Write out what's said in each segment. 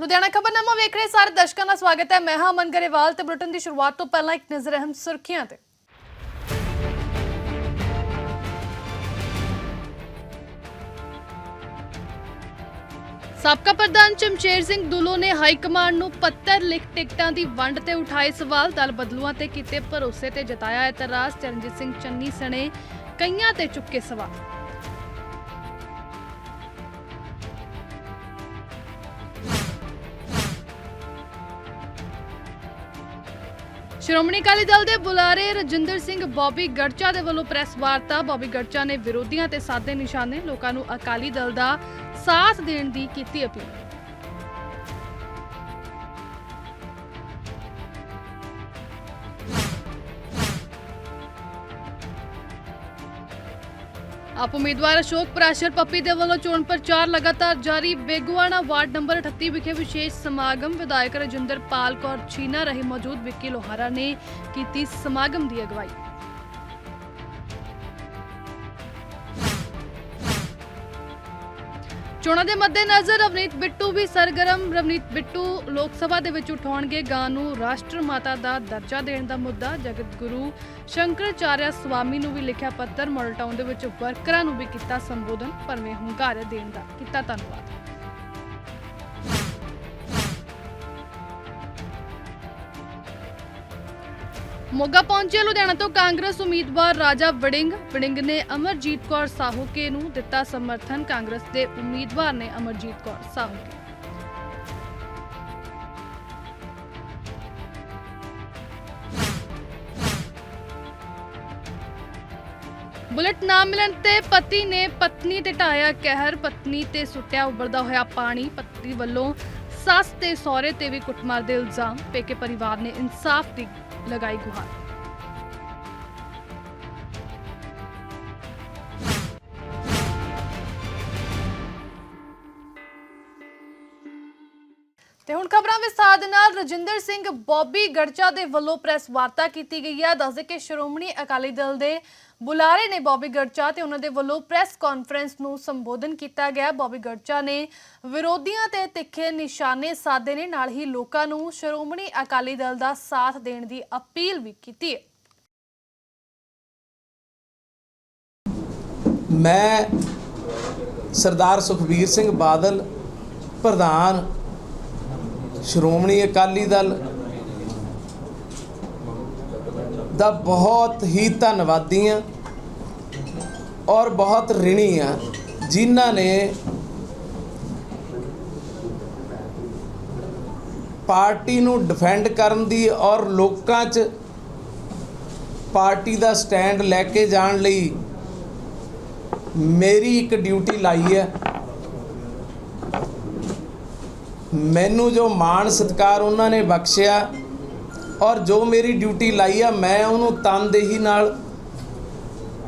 ਲੁਧਿਆਣਾ ਖਬਰਨਾਮਾ ਵੇਖ ਰਹੇ ਸਾਰੇ ਦਰਸ਼ਕਾਂ ਦਾ ਸਵਾਗਤ ਹੈ। ਮੈਂ ਹਾਂ ਅਮਨ ਗਰੇਵਾਲ ਤੇ ਬੁਲੇਟਿਨ ਦੀ ਸ਼ੁਰੂਆਤ ਤੋਂ ਪਹਿਲਾਂ ਇੱਕ ਨਜ਼ਰ ਅਹਿਮ ਸੁਰਖੀਆਂ ਤੇ। ਸਾਬਕਾ ਪ੍ਰਧਾਨ ਚਮਸ਼ੇਰ ਸਿੰਘ ਦੁੱਲੋ ਨੇ ਹਾਈ ਕਮਾਂਡ ਨੂੰ ਪੱਤਰ ਲਿਖ ਟਿਕਟਾਂ ਦੀ ਵੰਡ ਤੇ ਉਠਾਏ ਸਵਾਲ, ਦਲ ਬਦਲੂਆਂ ਤੇ ਕੀਤੇ ਭਰੋਸੇ ਤੇ ਜਤਾਇਆ ਇਤਰਾਜ਼। ਚਰਨਜੀਤ ਸਿੰਘ ਚੰਨੀ ਸਣੇ ਕਈਆਂ ਤੇ ਚੁੱਕੇ ਸਵਾਲ। ਸ਼੍ਰੋਮਣੀ ਅਕਾਲੀ ਦਲ ਦੇ ਬੁਲਾਰੇ ਰਜਿੰਦਰ ਸਿੰਘ ਬੌਬੀ ਗੜਚਾ ਦੇ ਵੱਲੋਂ ਪ੍ਰੈਸ ਵਾਰਤਾ। ਬੌਬੀ ਗੜਚਾ ਨੇ ਵਿਰੋਧੀਆਂ ਤੇ ਸਾਦੇ ਨਿਸ਼ਾਨੇ ਲੋਕਾਂ ਨੂੰ ਅਕਾਲੀ ਦਲ ਦਾ ਸਾਥ ਦੇਣ ਦੀ ਕੀਤੀ ਅਪੀਲ। ਆਪ ਉਮੀਦਵਾਰ ਅਸ਼ੋਕ ਪ੍ਰਾਸ਼ਰ ਪੱਪੀ ਦੇ ਵੱਲੋਂ ਚੋਣ ਪ੍ਰਚਾਰ ਲਗਾਤਾਰ ਜਾਰੀ। ਬੇਗੁਆਣਾ ਵਾਰਡ ਨੰਬਰ 38 ਵਿਖੇ ਵਿਸ਼ੇਸ਼ ਸਮਾਗਮ ਵਿਧਾਇਕ ਰਜਿੰਦਰ ਪਾਲ ਕੌਰ ਚੀਨਾ ਰਹੇ ਮੌਜੂਦ ਵਿੱਕੀ ਲੋਹਾਰਾ ਨੇ ਕੀਤੀ ਸਮਾਗਮ ਦੀ ਅਗਵਾਈ। ਚੋਣਾਂ ਦੇ ਮੱਦੇਨਜ਼ਰ ਰਵਨੀਤ ਬਿੱਟੂ ਵੀ ਸਰਗਰਮ। ਰਵਨੀਤ ਬਿੱਟੂ ਲੋਕ ਸਭਾ ਦੇ ਵਿੱਚ ਉਠਾਉਣਗੇ ਗਾਂ ਨੂੰ ਰਾਸ਼ਟਰ ਮਾਤਾ ਦਾ ਦਰਜਾ ਦੇਣ ਦਾ ਮੁੱਦਾ। ਜਗਤ ਗੁਰੂ ਸ਼ੰਕਰਾਚਾਰਿਆ ਸਵਾਮੀ ਨੂੰ ਵੀ ਲਿਖਿਆ ਪੱਤਰ ਮਾਡਲ ਟਾਊਨ ਦੇ ਵਿੱਚ ਵਰਕਰਾਂ ਨੂੰ ਵੀ ਕੀਤਾ ਸੰਬੋਧਨ, ਭਰਵੇਂ ਹੁੰਗਾਰੇ ਦੇਣ ਦਾ ਕੀਤਾ ਧੰਨਵਾਦ। ਮੋਗਾ ਪਹੁੰਚੇ ਲੁਧਿਆਣਾ ਤੋਂ ਕਾਂਗਰਸ ਉਮੀਦਵਾਰ ਰਾਜਾ ਵੜਿੰਗ। ਵੜਿੰਗ ਨੇ ਅਮਰਜੀਤ ਕੌਰ ਸਾਹੂਕੇ ਨੂੰ ਦਿੱਤਾ ਸਮਰਥਨ। ਕਾਂਗਰਸ ਦੇ ਉਮੀਦਵਾਰ ਨੇ ਅਮਰਜੀਤ ਕੌਰ ਸਾਹੂਕੇ। ਬੁਲਟ ਨਾ ਮਿਲਣ ਤੇ ਪਤੀ ਨੇ ਪਤਨੀ ਤੇ ਢਾਇਆ ਕਹਿਰ। ਪਤਨੀ ਤੇ ਸੁੱਟਿਆ ਉਬਲਦਾ ਹੋਇਆ ਪਾਣੀ। ਪਤੀ ਵੱਲੋਂ ਸੱਸ ਤੇ ਸਹੁਰੇ ਤੇ ਵੀ ਕੁੱਟਮਾਰ ਦੇ ਇਲਜ਼ਾਮ। ਪੇਕੇ ਪਰਿਵਾਰ ਨੇ ਇਨਸਾਫ ਦੀ ਲਗਾਈ ਗੁਹਾਰ। ਖਬਰਾਂ ਵਿਸਥਾਰ ਦੇ ਨਾਲ ਰਜਿੰਦਰ ਸਿੰਘ ਬੌਬੀ ਗੜਚਾ ਦੇ ਵੱਲੋਂ ਪ੍ਰੈਸ ਵਾਰਤਾ ਕੀਤੀ ਗਈ ਹੈ। ਦੱਸਦੇ ਕਿ ਸ਼੍ਰੋਮਣੀ ਅਕਾਲੀ ਦਲ ਦੇ ਬੁਲਾਰੇ ਨੇ ਬੌਬੀ ਗੜਚਾ ਤੇ ਉਹਨਾਂ ਦੇ ਵੱਲੋਂ ਪ੍ਰੈਸ ਕਾਨਫਰੰਸ ਨੂੰ ਸੰਬੋਧਨ ਕੀਤਾ ਗਿਆ। ਬੌਬੀ ਗੜਚਾ ਨੇ ਵਿਰੋਧੀਆਂ ਤੇ ਤਿੱਖੇ ਨਿਸ਼ਾਨੇ ਸਾਧੇ ਨੇ, ਨਾਲ ਹੀ ਲੋਕਾਂ ਨੂੰ ਸ਼੍ਰੋਮਣੀ ਅਕਾਲੀ ਦਲ ਦਾ ਸਾਥ ਦੇਣ ਦੀ ਅਪੀਲ ਵੀ ਕੀਤੀ ਹੈ। ਮੈਂ ਸਰਦਾਰ ਸੁਖਬੀਰ ਸਿੰਘ ਬਾਦਲ, ਪ੍ਰਧਾਨ ਸ਼੍ਰੋਮਣੀ ਅਕਾਲੀ ਦਲ ਦਾ ਬਹੁਤ ਹੀ ਧੰਨਵਾਦੀ ਹਾਂ ਔਰ ਬਹੁਤ ਰਿਣੀ ਆ ਜਿਨ੍ਹਾਂ ਨੇ ਪਾਰਟੀ ਨੂੰ ਡਿਫੈਂਡ ਕਰਨ ਦੀ ਔਰ ਲੋਕਾਂ 'ਚ ਪਾਰਟੀ ਦਾ ਸਟੈਂਡ ਲੈ ਕੇ ਜਾਣ ਲਈ ਮੇਰੀ ਇੱਕ ਡਿਊਟੀ ਲਾਈ ਹੈ। ਮੈਨੂੰ ਜੋ ਮਾਣ ਸਤਿਕਾਰ ਉਹਨਾਂ ਨੇ ਬਖਸ਼ਿਆ ਔਰ ਜੋ ਮੇਰੀ ਡਿਊਟੀ ਲਾਈ ਆ, ਮੈਂ ਉਹਨੂੰ ਤਨਦੇਹੀ ਨਾਲ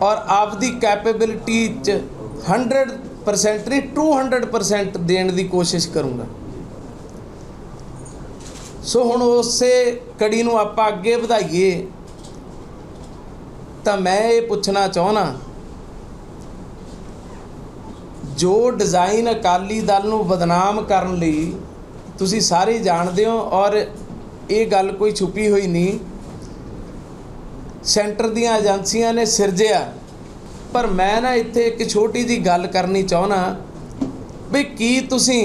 ਔਰ ਆਪਦੀ ਕੈਪੇਬਿਲਿਟੀ ਚ 100% ਨਹੀਂ 200% ਦੇਣ ਦੀ ਕੋਸ਼ਿਸ਼ ਕਰੂੰਗਾ। ਸੋ ਹੁਣ ਉਸੇ ਕੜੀ ਨੂੰ ਆਪਾਂ ਅੱਗੇ ਵਧਾਈਏ, ਤਾਂ ਮੈਂ ਇਹ ਪੁੱਛਣਾ ਚਾਹਣਾ ਜੋ ਡਿਜ਼ਾਈਨ ਅਕਾਲੀ ਦਲ ਨੂੰ ਬਦਨਾਮ ਕਰਨ ਲਈ ਤੁਸੀਂ ਸਾਰੇ ਜਾਣਦੇ ਹੋ ਔਰ ਇਹ ਗੱਲ ਕੋਈ ਛੁਪੀ ਹੋਈ ਨਹੀਂ। ਸੈਂਟਰ ਦੀਆਂ ਏਜੰਸੀਆਂ ਨੇ ਸਿਰਜਿਆ ਪਰ ਮੈਂ ਨਾ ਇੱਥੇ ਇੱਕ ਛੋਟੀ ਜੀ ਗੱਲ ਕਰਨੀ ਚਾਹਣਾ ਵੀ ਕੀ ਤੁਸੀਂ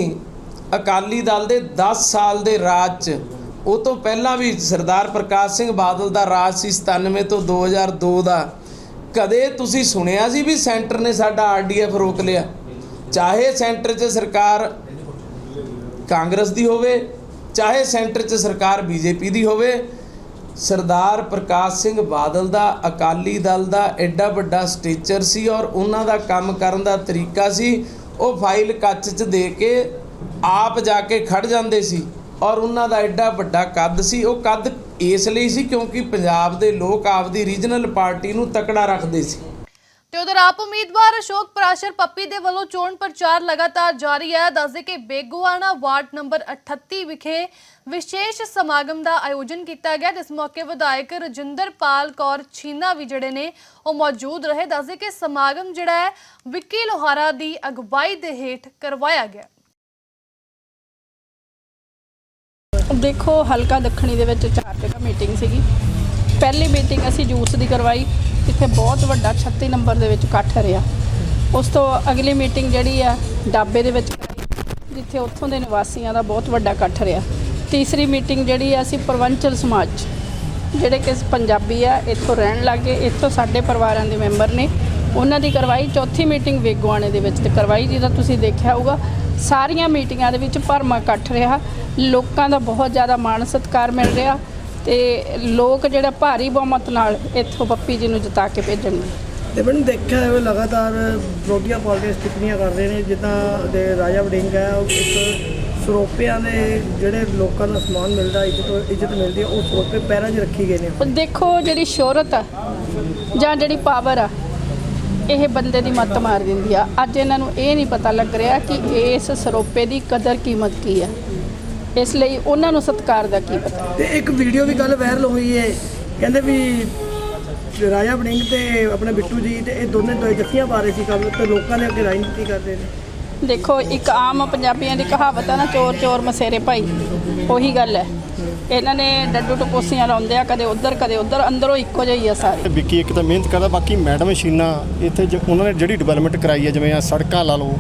ਅਕਾਲੀ ਦਲ ਦੇ 10 ਸਾਲ ਦੇ ਰਾਜ 'ਚ, ਉਹ ਤੋਂ ਪਹਿਲਾਂ ਵੀ ਸਰਦਾਰ ਪ੍ਰਕਾਸ਼ ਸਿੰਘ ਬਾਦਲ ਦਾ ਰਾਜ ਸੀ 97 ਤੋਂ 2002 ਦਾ ਕਦੇ ਤੁਸੀਂ ਸੁਣਿਆ ਸੀ ਵੀ ਸੈਂਟਰ ਨੇ ਸਾਡਾ ਆਰਡੀਐਫ ਰੋਕ ਲਿਆ? ਚਾਹੇ ਸੈਂਟਰ 'ਚ ਸਰਕਾਰ ਕਾਂਗਰਸ ਦੀ ਹੋਵੇ, ਚਾਹੇ ਸੈਂਟਰ 'ਚ ਸਰਕਾਰ ਬੀਜੇਪੀ ਦੀ ਹੋਵੇ, ਸਰਦਾਰ ਪ੍ਰਕਾਸ਼ ਸਿੰਘ ਬਾਦਲ ਦਾ, ਅਕਾਲੀ ਦਲ ਦਾ ਐਡਾ ਵੱਡਾ ਸਟੇਚਰ ਸੀ ਔਰ ਉਹਨਾਂ ਦਾ ਕੰਮ ਕਰਨ ਦਾ ਤਰੀਕਾ ਸੀ, ਉਹ ਫਾਈਲ ਕੱਚ 'ਚ ਦੇ ਕੇ ਆਪ ਜਾ ਕੇ ਖੜ ਜਾਂਦੇ ਸੀ ਔਰ ਉਹਨਾਂ ਦਾ ਐਡਾ ਵੱਡਾ ਕੱਦ ਸੀ। ਉਹ ਕੱਦ ਇਸ ਲਈ ਸੀ ਕਿਉਂਕਿ ਪੰਜਾਬ ਦੇ ਲੋਕ ਆਪਦੀ ਰੀਜਨਲ ਪਾਰਟੀ ਨੂੰ ਤਕੜਾ ਰੱਖਦੇ ਸੀ। ਤੇ ਉਧਰ ਆਪ ਉਮੀਦਵਾਰ ਅਸ਼ੋਕ ਪ੍ਰਾਸ਼ਰ ਪੱਪੀ ਦੇ ਵੱਲੋਂ ਚੋਣ ਪ੍ਰਚਾਰ ਲਗਾਤਾਰ ਜਾਰੀ ਹੈ। ਦੱਸਦੇ ਕਿ ਬੇਗੁਆਣਾ ਵਾਰਡ ਨੰਬਰ 38 ਵਿਖੇ ਵਿਸ਼ੇਸ਼ ਸਮਾਗਮ ਦਾ ਆਯੋਜਨ ਕੀਤਾ ਗਿਆ, ਜਿਸ ਮੌਕੇ ਵਿਧਾਇਕ ਰਜਿੰਦਰ ਕੌਰ ਛੀਨਾ ਵੀ ਜਿਹੜੇ ਨੇ ਉਹ ਮੌਜੂਦ ਰਹੇ। ਦੱਸਦੇ ਕਿ ਸਮਾਗਮ ਜਿਹੜਾ ਹੈ, ਵਿੱਕੀ ਲੋਹਾਰਾ ਦੀ ਅਗਵਾਈ ਦੇ ਹੇਠ ਕਰਵਾਇਆ ਗਿਆ। ਦੇਖੋ, ਹਲਕਾ ਦੱਖਣੀ ਦੇ ਵਿੱਚ ਚਾਰ ਜਗ੍ਹਾ ਮੀਟਿੰਗ ਸੀਗੀ। ਪਹਿਲੀ ਮੀਟਿੰਗ ਅਸੀਂ ਜੂਸ ਦੀ ਕਰਵਾਈ। ਇੱਥੇ ਬਹੁਤ ਵੱਡਾ 36 ਨੰਬਰ ਦੇ ਵਿੱਚ ਇਕੱਠ ਰਿਹਾ। ਉਸ ਤੋਂ ਅਗਲੀ ਮੀਟਿੰਗ ਜਿਹੜੀ ਆ ਡਾਬੇ ਦੇ ਵਿੱਚ ਜਿੱਥੇ ਉੱਥੋਂ ਦੇ ਨਿਵਾਸੀਆਂ ਦਾ ਬਹੁਤ ਵੱਡਾ ਇਕੱਠ ਰਿਹਾ। ਤੀਸਰੀ ਮੀਟਿੰਗ ਜਿਹੜੀ ਆ ਅਸੀਂ ਪ੍ਰਵੰਚਲ ਸਮਾਜ 'ਚ, ਜਿਹੜੇ ਕਿ ਪੰਜਾਬੀ ਆ ਇੱਥੋਂ ਰਹਿਣ ਲੱਗੇ ਇੱਥੋਂ ਸਾਡੇ ਪਰਿਵਾਰਾਂ ਦੇ ਮੈਂਬਰ ਨੇ। ਉਹਨਾਂ ਦੀ ਕਰਵਾਈ ਚੌਥੀ ਮੀਟਿੰਗ ਵੇਗਵਾਣੇ ਦੇ ਵਿੱਚ ਤੇ ਕਰਵਾਈ ਜਿਹਦਾ ਤੁਸੀਂ ਦੇਖਿਆ ਹੋਊਗਾ ਸਾਰੀਆਂ ਮੀਟਿੰਗਾਂ ਦੇ ਵਿੱਚ ਭਰਮਾ ਇਕੱਠ ਰਿਹਾ। ਲੋਕਾਂ ਦਾ ਬਹੁਤ ਜ਼ਿਆਦਾ ਮਾਣ ਸਤਿਕਾਰ ਮਿਲ ਰਿਹਾ। ਤੇ ਲੋਕ ਜਿਹੜਾ ਭਾਰੀ ਬਹੁਮਤ ਨਾਲ ਇੱਥੋਂ ਪੱਪੀ ਜੀ ਨੂੰ ਜਿਤਾ ਕੇ ਭੇਜਣਗੇ ਤੇ ਮੈਨੂੰ ਦੇਖਿਆ ਹੈ ਲਗਾਤਾਰ ਵਿਰੋਧੀਆਂ ਪਾਰਟੀਆਂ ਟਿੱਪਣੀਆਂ ਕਰ ਰਹੇ ਨੇ ਜਿੱਦਾਂ ਦੇ ਰਾਜਾ ਵੜਿੰਗ ਹੈ ਉਹ ਇੱਕ ਸਰੋਪਿਆਂ ਦੇ ਜਿਹੜੇ ਲੋਕਾਂ ਦਾ ਸਮਾਨ ਮਿਲਦਾ ਇੱਜ਼ਤ ਇੱਜ਼ਤ ਮਿਲਦੀ ਹੈ ਉਹ ਸਰੋਪੇ ਪੈਰਾਂ 'ਚ ਰੱਖੀ ਗਏ ਨੇ। ਦੇਖੋ ਜਿਹੜੀ ਸ਼ੋਹਰਤ ਆ ਜਾਂ ਜਿਹੜੀ ਪਾਵਰ ਆ ਇਹ ਬੰਦੇ ਦੀ ਮੱਤ ਮਾਰ ਦਿੰਦੀ ਆ। ਅੱਜ ਇਹਨਾਂ ਨੂੰ ਇਹ ਨਹੀਂ ਪਤਾ ਲੱਗ ਰਿਹਾ ਕਿ ਇਸ ਸਰੋਪੇ ਦੀ ਕਦਰ ਕੀਮਤ ਕੀ ਆ। ਇਸ ਲਈ ਉਹਨਾਂ ਨੂੰ ਸਤਿਕਾਰ ਦਾ ਕੀ ਪਤਾ। ਤੇ ਇੱਕ ਵੀਡੀਓ ਵੀ ਕੱਲ ਵਾਇਰਲ ਹੋਈ ਹੈ ਕਹਿੰਦੇ ਵੀ ਰਾਜਾ ਵੜਿੰਗ ਤੇ ਆਪਣੇ ਬਿੱਟੂ ਜੀ ਤੇ ਇਹ ਦੋਨੇ ਦੋ ਜੱਫੀਆਂ ਪਾ ਰਹੇ ਸੀ ਕੰਮ ਤੇ ਲੋਕਾਂ ਨੇ ਅੱਗੇ ਰਾਜਨੀਤੀ ਕਰਦੇ ਨੇ। ਦੇਖੋ ਇੱਕ ਆਮ ਪੰਜਾਬੀਆਂ ਦੀ ਕਹਾਵਤ ਆ ਨਾ ਚੋਰ ਚੋਰ ਮਸੇਰੇ ਭਾਈ। ਉਹੀ ਗੱਲ ਹੈ। ਇਹਨਾਂ ਨੇ ਡੱਡੂ ਟਪੋਸੀਆਂ ਲਾਉਂਦੇ ਆ ਕਦੇ ਉਧਰ ਕਦੇ ਉਧਰ ਅੰਦਰੋਂ ਇੱਕੋ ਜਿਹੀ ਆ ਸਾਰੇ। ਵਿੱਕੀ ਇੱਕ ਤਾਂ ਮਿਹਨਤ ਕਰਦਾ ਬਾਕੀ ਮੈਡਮ ਮਸ਼ੀਨਾਂ ਇੱਥੇ ਜ- ਉਹਨਾਂ ਨੇ ਜਿਹੜੀ ਡਿਵੈਲਪਮੈਂਟ ਕਰਾਈ ਹੈ ਜਿਵੇਂ ਆ ਸੜਕਾਂ ਲਾ ਲਓ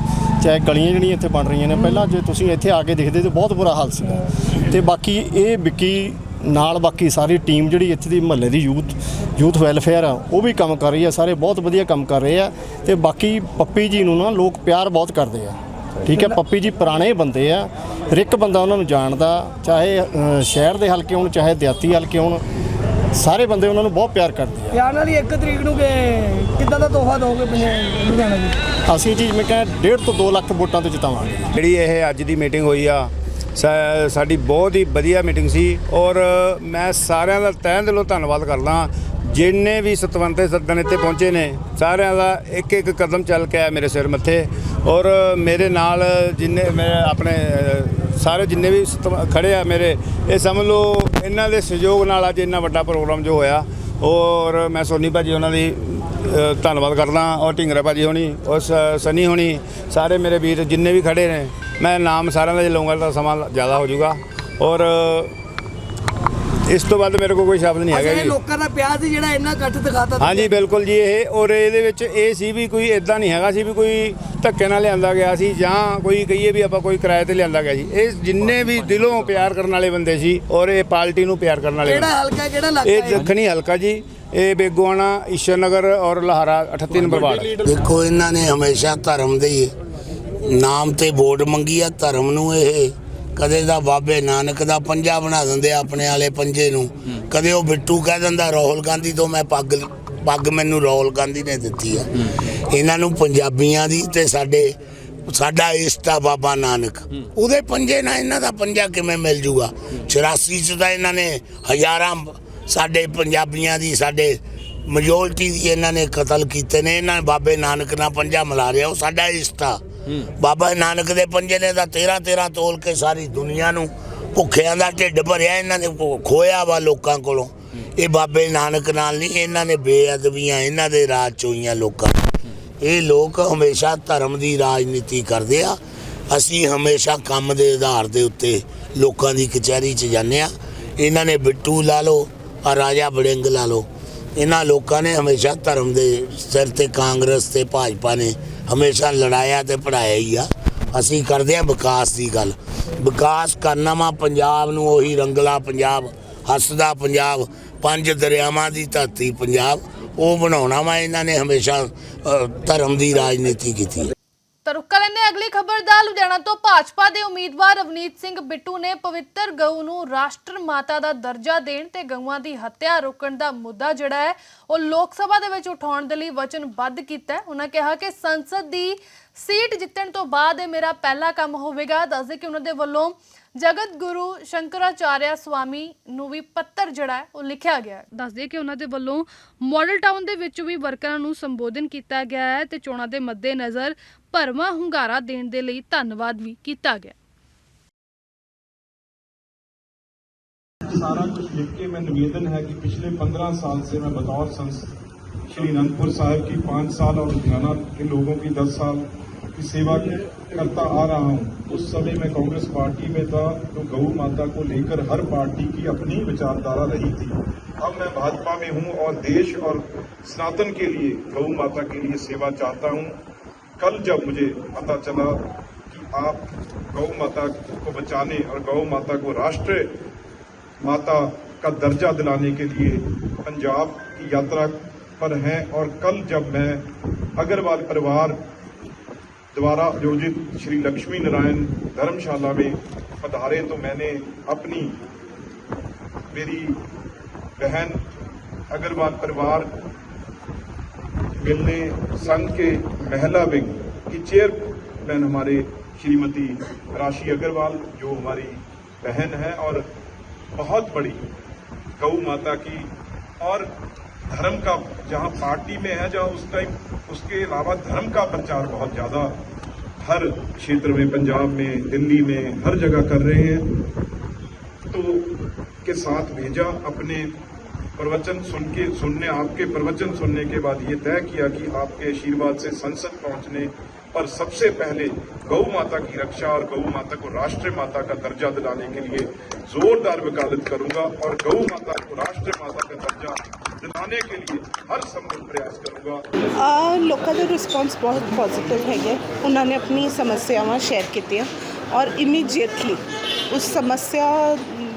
ਚਾਹੇ ਗਲੀਆਂ ਜਿਹੜੀਆਂ ਇੱਥੇ ਬਣ ਰਹੀਆਂ ਨੇ ਪਹਿਲਾਂ ਜੇ ਤੁਸੀਂ ਇੱਥੇ ਆ ਕੇ ਦੇਖਦੇ ਤਾਂ ਬਹੁਤ ਬੁਰਾ ਹਾਲ ਸੀਗਾ। ਤੇ ਬਾਕੀ ਇਹ ਵਿੱਕੀ ਨਾਲ ਬਾਕੀ ਸਾਰੀ ਟੀਮ ਜਿਹੜੀ ਇੱਥੇ ਦੀ ਮਹੱਲੇ ਦੀ ਯੂਥ ਯੂਥ ਵੈਲਫੇਅਰ ਆ ਉਹ ਵੀ ਕੰਮ ਕਰ ਰਹੀ ਆ ਸਾਰੇ ਬਹੁਤ ਵਧੀਆ ਕੰਮ ਕਰ ਰਹੇ ਆ। ਤੇ ਬਾਕੀ ਪੱਪੀ ਜੀ ਨੂੰ ਨਾ ਲੋਕ ਪਿਆਰ ਬਹੁਤ ਕਰਦੇ ਆ। ਠੀਕ ਹੈ ਪੱਪੀ ਜੀ ਪੁਰਾਣੇ ਬੰਦੇ ਆ ਹਰ ਇੱਕ ਬੰਦਾ ਉਹਨਾਂ ਨੂੰ ਜਾਣਦਾ ਚਾਹੇ ਅ, ਸ਼ਹਿਰ ਦੇ ਹਲਕੇ ਹੋਣ ਚਾਹੇ ਦਿਹਾਤੀ ਹਲਕੇ ਹੋਣ ਸਾਰੇ ਬੰਦੇ ਉਹਨਾਂ ਨੂੰ ਬਹੁਤ ਪਿਆਰ ਕਰਦੇ ਆ। ਤੇ ਆਉਣ ਵਾਲੀ 1 ਤਰੀਕ ਨੂੰ ਕਿ ਕਿੱਦਾਂ ਦਾ ਤੋਹਫਾ ਦੋਗੇ ਪੰਜਾਬ ਲੁਧਿਆਣਾ ਜੀ? ਅਸੀਂ ਜੀ ਮੈਂ ਕਹਿੰਦਾ 1.5 ਤੋਂ 2 ਲੱਖ ਵੋਟਾਂ ਤੇ ਜਿਤਾਵਾਂਗੇ। ਜਿਹੜੀ ਇਹ ਅੱਜ ਦੀ ਮੀਟਿੰਗ ਹੋਈ ਆ ਸਾ- ਸਾਡੀ ਬਹੁਤ ਹੀ ਵਧੀਆ ਮੀਟਿੰਗ ਸੀ ਔਰ ਮੈਂ ਸਾਰਿਆਂ ਦਾ ਤਹਿ ਦਿਲੋਂ ਧੰਨਵਾਦ ਕਰਦਾ ਜਿੰਨੇ ਵੀ ਸਤਵੰਤੇ ਸੱਦਣ ਇੱਥੇ ਪਹੁੰਚੇ ਨੇ, ਸਾਰਿਆਂ ਦਾ ਇੱਕ ਇੱਕ ਕਦਮ ਚੱਲ ਕੇ ਆਇਆ ਮੇਰੇ ਸਿਰ ਮੱਥੇ। ਔਰ ਮੇਰੇ ਨਾਲ ਜਿੰਨੇ ਮੈਂ ਆਪਣੇ ਸਾਰੇ ਜਿੰਨੇ ਵੀ ਸਤਵ- ਖੜੇ ਆ ਮੇਰੇ, ਇਹ ਸਮਝ ਲਓ ਇਹਨਾਂ ਦੇ ਸਹਿਯੋਗ ਨਾਲ ਅੱਜ ਇੰਨਾ ਵੱਡਾ ਪ੍ਰੋਗਰਾਮ ਜੋ ਹੋਇਆ। ਔਰ ਮੈਂ ਸੋਨੀ ਭਾਜੀ ਉਹਨਾਂ ਦੀ ਧੰਨਵਾਦ ਕਰਦਾ ਔਰ ਢਿੰਗਰਾ ਭਾਜੀ ਹੋਣੀ, ਔਰ ਸ- ਸਨੀ ਹੋਣੀ, ਸਾਰੇ ਮੇਰੇ ਵੀਰ ਜਿੰਨੇ ਵੀ ਖੜੇ ਨੇ, ਮੈਂ ਨਾਮ ਸਾਰਿਆਂ ਦਾ ਜੇ ਲਊਂਗਾ ਤਾਂ ਸਮਾਂ ਜ਼ਿਆਦਾ ਹੋ ਜਾਊਗਾ। ਔਰ ਇਸ ਤੋਂ ਬਾਅਦ ਮੇਰੇ ਕੋਲ ਕੋਈ ਸ਼ਬਦ ਨਹੀਂ ਹੈਗਾ ਇਹ ਜੀ। ਲੋਕਾਂ ਦਾ ਪਿਆਰ ਸੀ ਜਿਹੜਾ ਇੰਨਾ ਘੱਟ ਦਿਖਾਤਾ ਹਾਂਜੀ ਬਿਲਕੁਲ ਜੀ ਇਹ ਔਰ ਇਹਦੇ ਵਿੱਚ ਇਹ ਸੀ ਵੀ ਕੋਈ ਇਦਾਂ ਨਹੀਂ ਹੈਗਾ ਸੀ ਵੀ ਕੋਈ ਧੱਕੇ ਨਾਲ ਲਿਆਂਦਾ ਗਿਆ ਸੀ ਜਾਂ ਕੋਈ ਕਹੀਏ ਵੀ ਆਪਾਂ ਕੋਈ ਕਿਰਾਏ ਤੇ ਲਿਆਂਦਾ ਗਿਆ ਸੀ। ਇਹ ਜਿੰਨੇ ਵੀ ਦਿਲੋਂ ਪਿਆਰ ਕਰਨ ਵਾਲੇ ਬੰਦੇ ਸੀ ਔਰ ਇਹ ਪਾਰਟੀ ਨੂੰ ਪਿਆਰ ਕਰਨ ਵਾਲੇ ਕਿਹੜਾ। ਹਲਕਾ ਕਿਹੜਾ ਇਲਾਕਾ ਇਹ ਹੈ? ਦੱਖਣੀ ਹਲਕਾ ਜੀ ਇਹ ਬੇਗੋਆਣਾ ਈਸ਼ਰ ਨਗਰ ਔਰ ਲਹਾਰਾ 38 ਨੰਬਰ ਵਾਰਡ। ਦੇਖੋ ਇਹਨਾਂ ਨੇ ਹਮੇਸ਼ਾ ਧਰਮ ਦੇ ਨਾਮ ਤੇ ਵੋਟ ਮੰਗੀ ਆ ਧਰਮ ਨੂੰ ਇਹ ਕਦੇ ਦਾ ਬਾਬੇ ਨਾਨਕ ਦਾ ਪੰਜਾ ਬਣਾ ਦਿੰਦੇ ਆ ਆਪਣੇ ਵਾਲੇ ਪੰਜੇ ਨੂੰ। ਕਦੇ ਉਹ ਬਿੱਟੂ ਕਹਿ ਦਿੰਦਾ, ਰਾਹੁਲ ਗਾਂਧੀ ਤੋਂ ਮੈਂ ਪੱਗ ਪੱਗ ਮੈਨੂੰ ਰਾਹੁਲ ਗਾਂਧੀ ਨੇ ਦਿੱਤੀ ਆ। ਇਹਨਾਂ ਨੂੰ ਪੰਜਾਬੀਆਂ ਦੀ ਤੇ ਸਾਡੇ, ਸਾਡਾ ਇਸਤਾ ਬਾਬਾ ਨਾਨਕ। ਉਹਦੇ ਪੰਜੇ ਨਾਲ ਇਹਨਾਂ ਦਾ ਪੰਜਾ ਕਿਵੇਂ ਮਿਲ ਜੂਗਾ? 84 ਚ ਤਾਂ ਇਹਨਾਂ ਨੇ ਹਜ਼ਾਰਾਂ ਸਾਡੇ ਪੰਜਾਬੀਆਂ ਦੀ, ਸਾਡੇ ਮੈਜੋਰਟੀ ਦੀ ਇਹਨਾਂ ਨੇ ਕਤਲ ਕੀਤੇ ਨੇ। ਇਹਨਾਂ ਨੇ ਬਾਬੇ ਨਾਨਕ ਨਾਲ ਪੰਜਾ ਮਿਲਾ ਰਿਹਾ ਉਹ ਸਾਡਾ ਇਸਤਾ ਬਾਬਾ ਨਾਨਕ ਦੇ ਪੰਜੇ ਨੇ ਤਾਂ 13 13 ਤੋਲ ਕੇ ਸਾਰੀ ਦੁਨੀਆ ਨੂੰ ਭੁੱਖਿਆਂ ਦਾ ਢਿੱਡ ਭਰਿਆ, ਇਹਨਾਂ ਨੇ ਖੋਇਆ ਵਾ ਲੋਕਾਂ ਕੋਲੋਂ। ਇਹ ਬਾਬੇ ਨਾਨਕ ਨਾਲ ਨਹੀਂ, ਇਹਨਾਂ ਨੇ ਬੇਅਦਬੀਆਂ, ਇਹਨਾਂ ਦੇ ਰਾਜ ਚ ਲੋਕਾਂ ਇਹ ਲੋਕ ਹਮੇਸ਼ਾ ਧਰਮ ਦੀ ਰਾਜਨੀਤੀ ਕਰਦੇ ਆ। ਅਸੀਂ ਹਮੇਸ਼ਾ ਕੰਮ ਦੇ ਆਧਾਰ ਦੇ ਉੱਤੇ ਲੋਕਾਂ ਦੀ ਕਚਹਿਰੀ 'ਚ ਜਾਂਦੇ ਆ। ਇਹਨਾਂ ਨੇ ਬਿੱਟੂ ਲਾ ਲਓ, ਆ ਰਾਜਾ ਬੜਿੰਗ ਲਾ ਲਓ। ਇਹਨਾਂ ਲੋਕਾਂ ਨੇ ਹਮੇਸ਼ਾ ਧਰਮ ਦੇ ਸਿਰ ਤੇ ਕਾਂਗਰਸ ਤੇ ਭਾਜਪਾ ਨੇ ਹਮੇਸ਼ਾ ਲੜਾਇਆ ਤੇ ਪੜਾਇਆ ਹੀ ਆ। ਅਸੀਂ ਕਰਦੇ ਆ ਵਿਕਾਸ ਦੀ ਗੱਲ। ਵਿਕਾਸ ਕਰਨਾ ਵਾ, ਪੰਜਾਬ ਨੂੰ ਉਹੀ ਰੰਗਲਾ ਪੰਜਾਬ, ਹੱਸਦਾ ਪੰਜਾਬ, ਪੰਜ ਦਰਿਆਵਾਂ ਦੀ ਧਰਤੀ ਪੰਜਾਬ, ਉਹ ਬਣਾਉਣਾ ਵਾ, ਇਹਨਾਂ ਨੇ ਹਮੇਸ਼ਾ ਧਰਮ ਦੀ ਰਾਜਨੀਤੀ ਕੀਤੀ। ਤਾਂ ਰੁਕਾ ਲੈਂਦੇ ਹਾਂ ਅਗਲੀ ਖਬਰ ਦਾ। ਲੁਧਿਆਣਾ ਤੋਂ ਭਾਜਪਾ ਦੇ ਉਮੀਦਵਾਰ ਰਵਨੀਤ ਸਿੰਘ ਬਿੱਟੂ ਨੇ ਪਵਿੱਤਰ ਗਊ ਨੂੰ ਰਾਸ਼ਟਰ ਮਾਤਾ ਦਾ ਦਰਜਾ ਦੇਣ ਤੇ ਗਊਆਂ ਦੀ ਹੱਤਿਆ ਰੋਕਣ ਦਾ ਮੁੱਦਾ ਜਿਹੜਾ ਹੈ, ਉਹ ਲੋਕ ਸਭਾ ਦੇ ਵਿੱਚ ਉਠਾਉਣ ਦੇ ਲਈ ਵਚਨਬੱਧ ਕੀਤਾ ਹੈ। ਉਹਨਾਂ ਕਿਹਾ ਕਿ ਸੰਸਦ ਦੀ ਸੀਟ ਜਿੱਤਣ ਤੋਂ ਬਾਅਦ ਇਹ ਮੇਰਾ ਪਹਿਲਾ ਕੰਮ ਹੋਵੇਗਾ। ਦੱਸਦੇ ਕਿ ਉਹਨਾਂ ਦੇ ਵੱਲੋਂ ਜਗਤ ਗੁਰੂ ਸ਼ੰਕਰਾਚਾਰਿਆ ਸਵਾਮੀ ਨੂੰ ਵੀ ਪੱਤਰ ਜਿਹੜਾ ਹੈ ਉਹ ਲਿਖਿਆ ਗਿਆ ਹੈ ਦੱਸਦੇ ਕਿ ਉਹਨਾਂ ਦੇ ਵੱਲੋਂ ਮਾਡਲ ਟਾਊਨ ਦੇ ਵਿੱਚ ਵੀ ਵਰਕਰਾਂ ਨੂੰ ਸੰਬੋਧਨ ਕੀਤਾ ਗਿਆ ਹੈ ਤੇ ਚੋਣਾਂ ਦੇ ਮੱਦੇਨਜ਼ਰ ਭਰਵਾਂ ਹੁੰਗਾਰਾ ਦੇਣ ਦੇ ਲਈ ਧੰਨਵਾਦ ਵੀ ਕੀਤਾ ਗਿਆ सारा कुछ लिख के मैं निवेदन है कि पिछले 15 साल से मैं बतौर संसद श्री अनंतपुर साहिब की पाँच साल और लुधियाना के लोगों की 10 साल की सेवा की करता आ रहा हूँ। उस समय मैं कांग्रेस पार्टी में था तो गौ माता को लेकर हर पार्टी की अपनी विचारधारा रही थी। अब मैं भाजपा में हूँ और देश और सनातन के लिए गौ माता के लिए सेवा चाहता हूँ। कल जब मुझे पता चला कि आप गौ माता को बचाने और गौ माता को राष्ट्र माता का दर्जा दिलाने के लिए पंजाब की यात्रा पर हैं और कल जब मैं अग्रवाल परिवार द्वारा आयोजित श्री लक्ष्मी नारायण धर्मशाला में पधारे तो मैंने अपनी, मेरी बहन, अग्रवाल परिवार, मिलने संघ के महिला विंग की चेयरमैन हमारे श्रीमती राशि अग्रवाल, जो हमारी बहन है और बहुत बड़ी गौ माता की और धर्म का, जहाँ पार्टी में है, जहाँ उस टाइम उसके अलावा धर्म का प्रचार बहुत ज़्यादा हर क्षेत्र में, पंजाब में, दिल्ली में, हर जगह कर रहे हैं। तो के साथ भेजा अपने प्रवचन सुन के, सुनने, आपके प्रवचन सुनने के बाद ये तय किया कि आपके आशीर्वाद से संसद पहुँचने पर सबसे पहले गौ माता की रक्षा और गौ माता को राष्ट्र माता का दर्जा दिलाने के लिए जोरदार वकालत करूँगा और गौ माता को राष्ट्र माता का दर्जा दिलाने के लिए हर संभव प्रयास करूंगा ਆ ਲੋਕਾਂ ਦਾ ਰਿਸਪੌਂਸ ਬਹੁਤ ਪੋਜ਼ਿਟਿਵ ਹੈਗਾ ਉਹਨਾਂ ਨੇ ਆਪਣੀ ਸਮੱਸਿਆਵਾਂ ਸ਼ੇਅਰ ਕੀਤੀਆਂ ਔਰ ਇਮੀਡੀਏਟਲੀ ਉਸ ਸਮੱਸਿਆ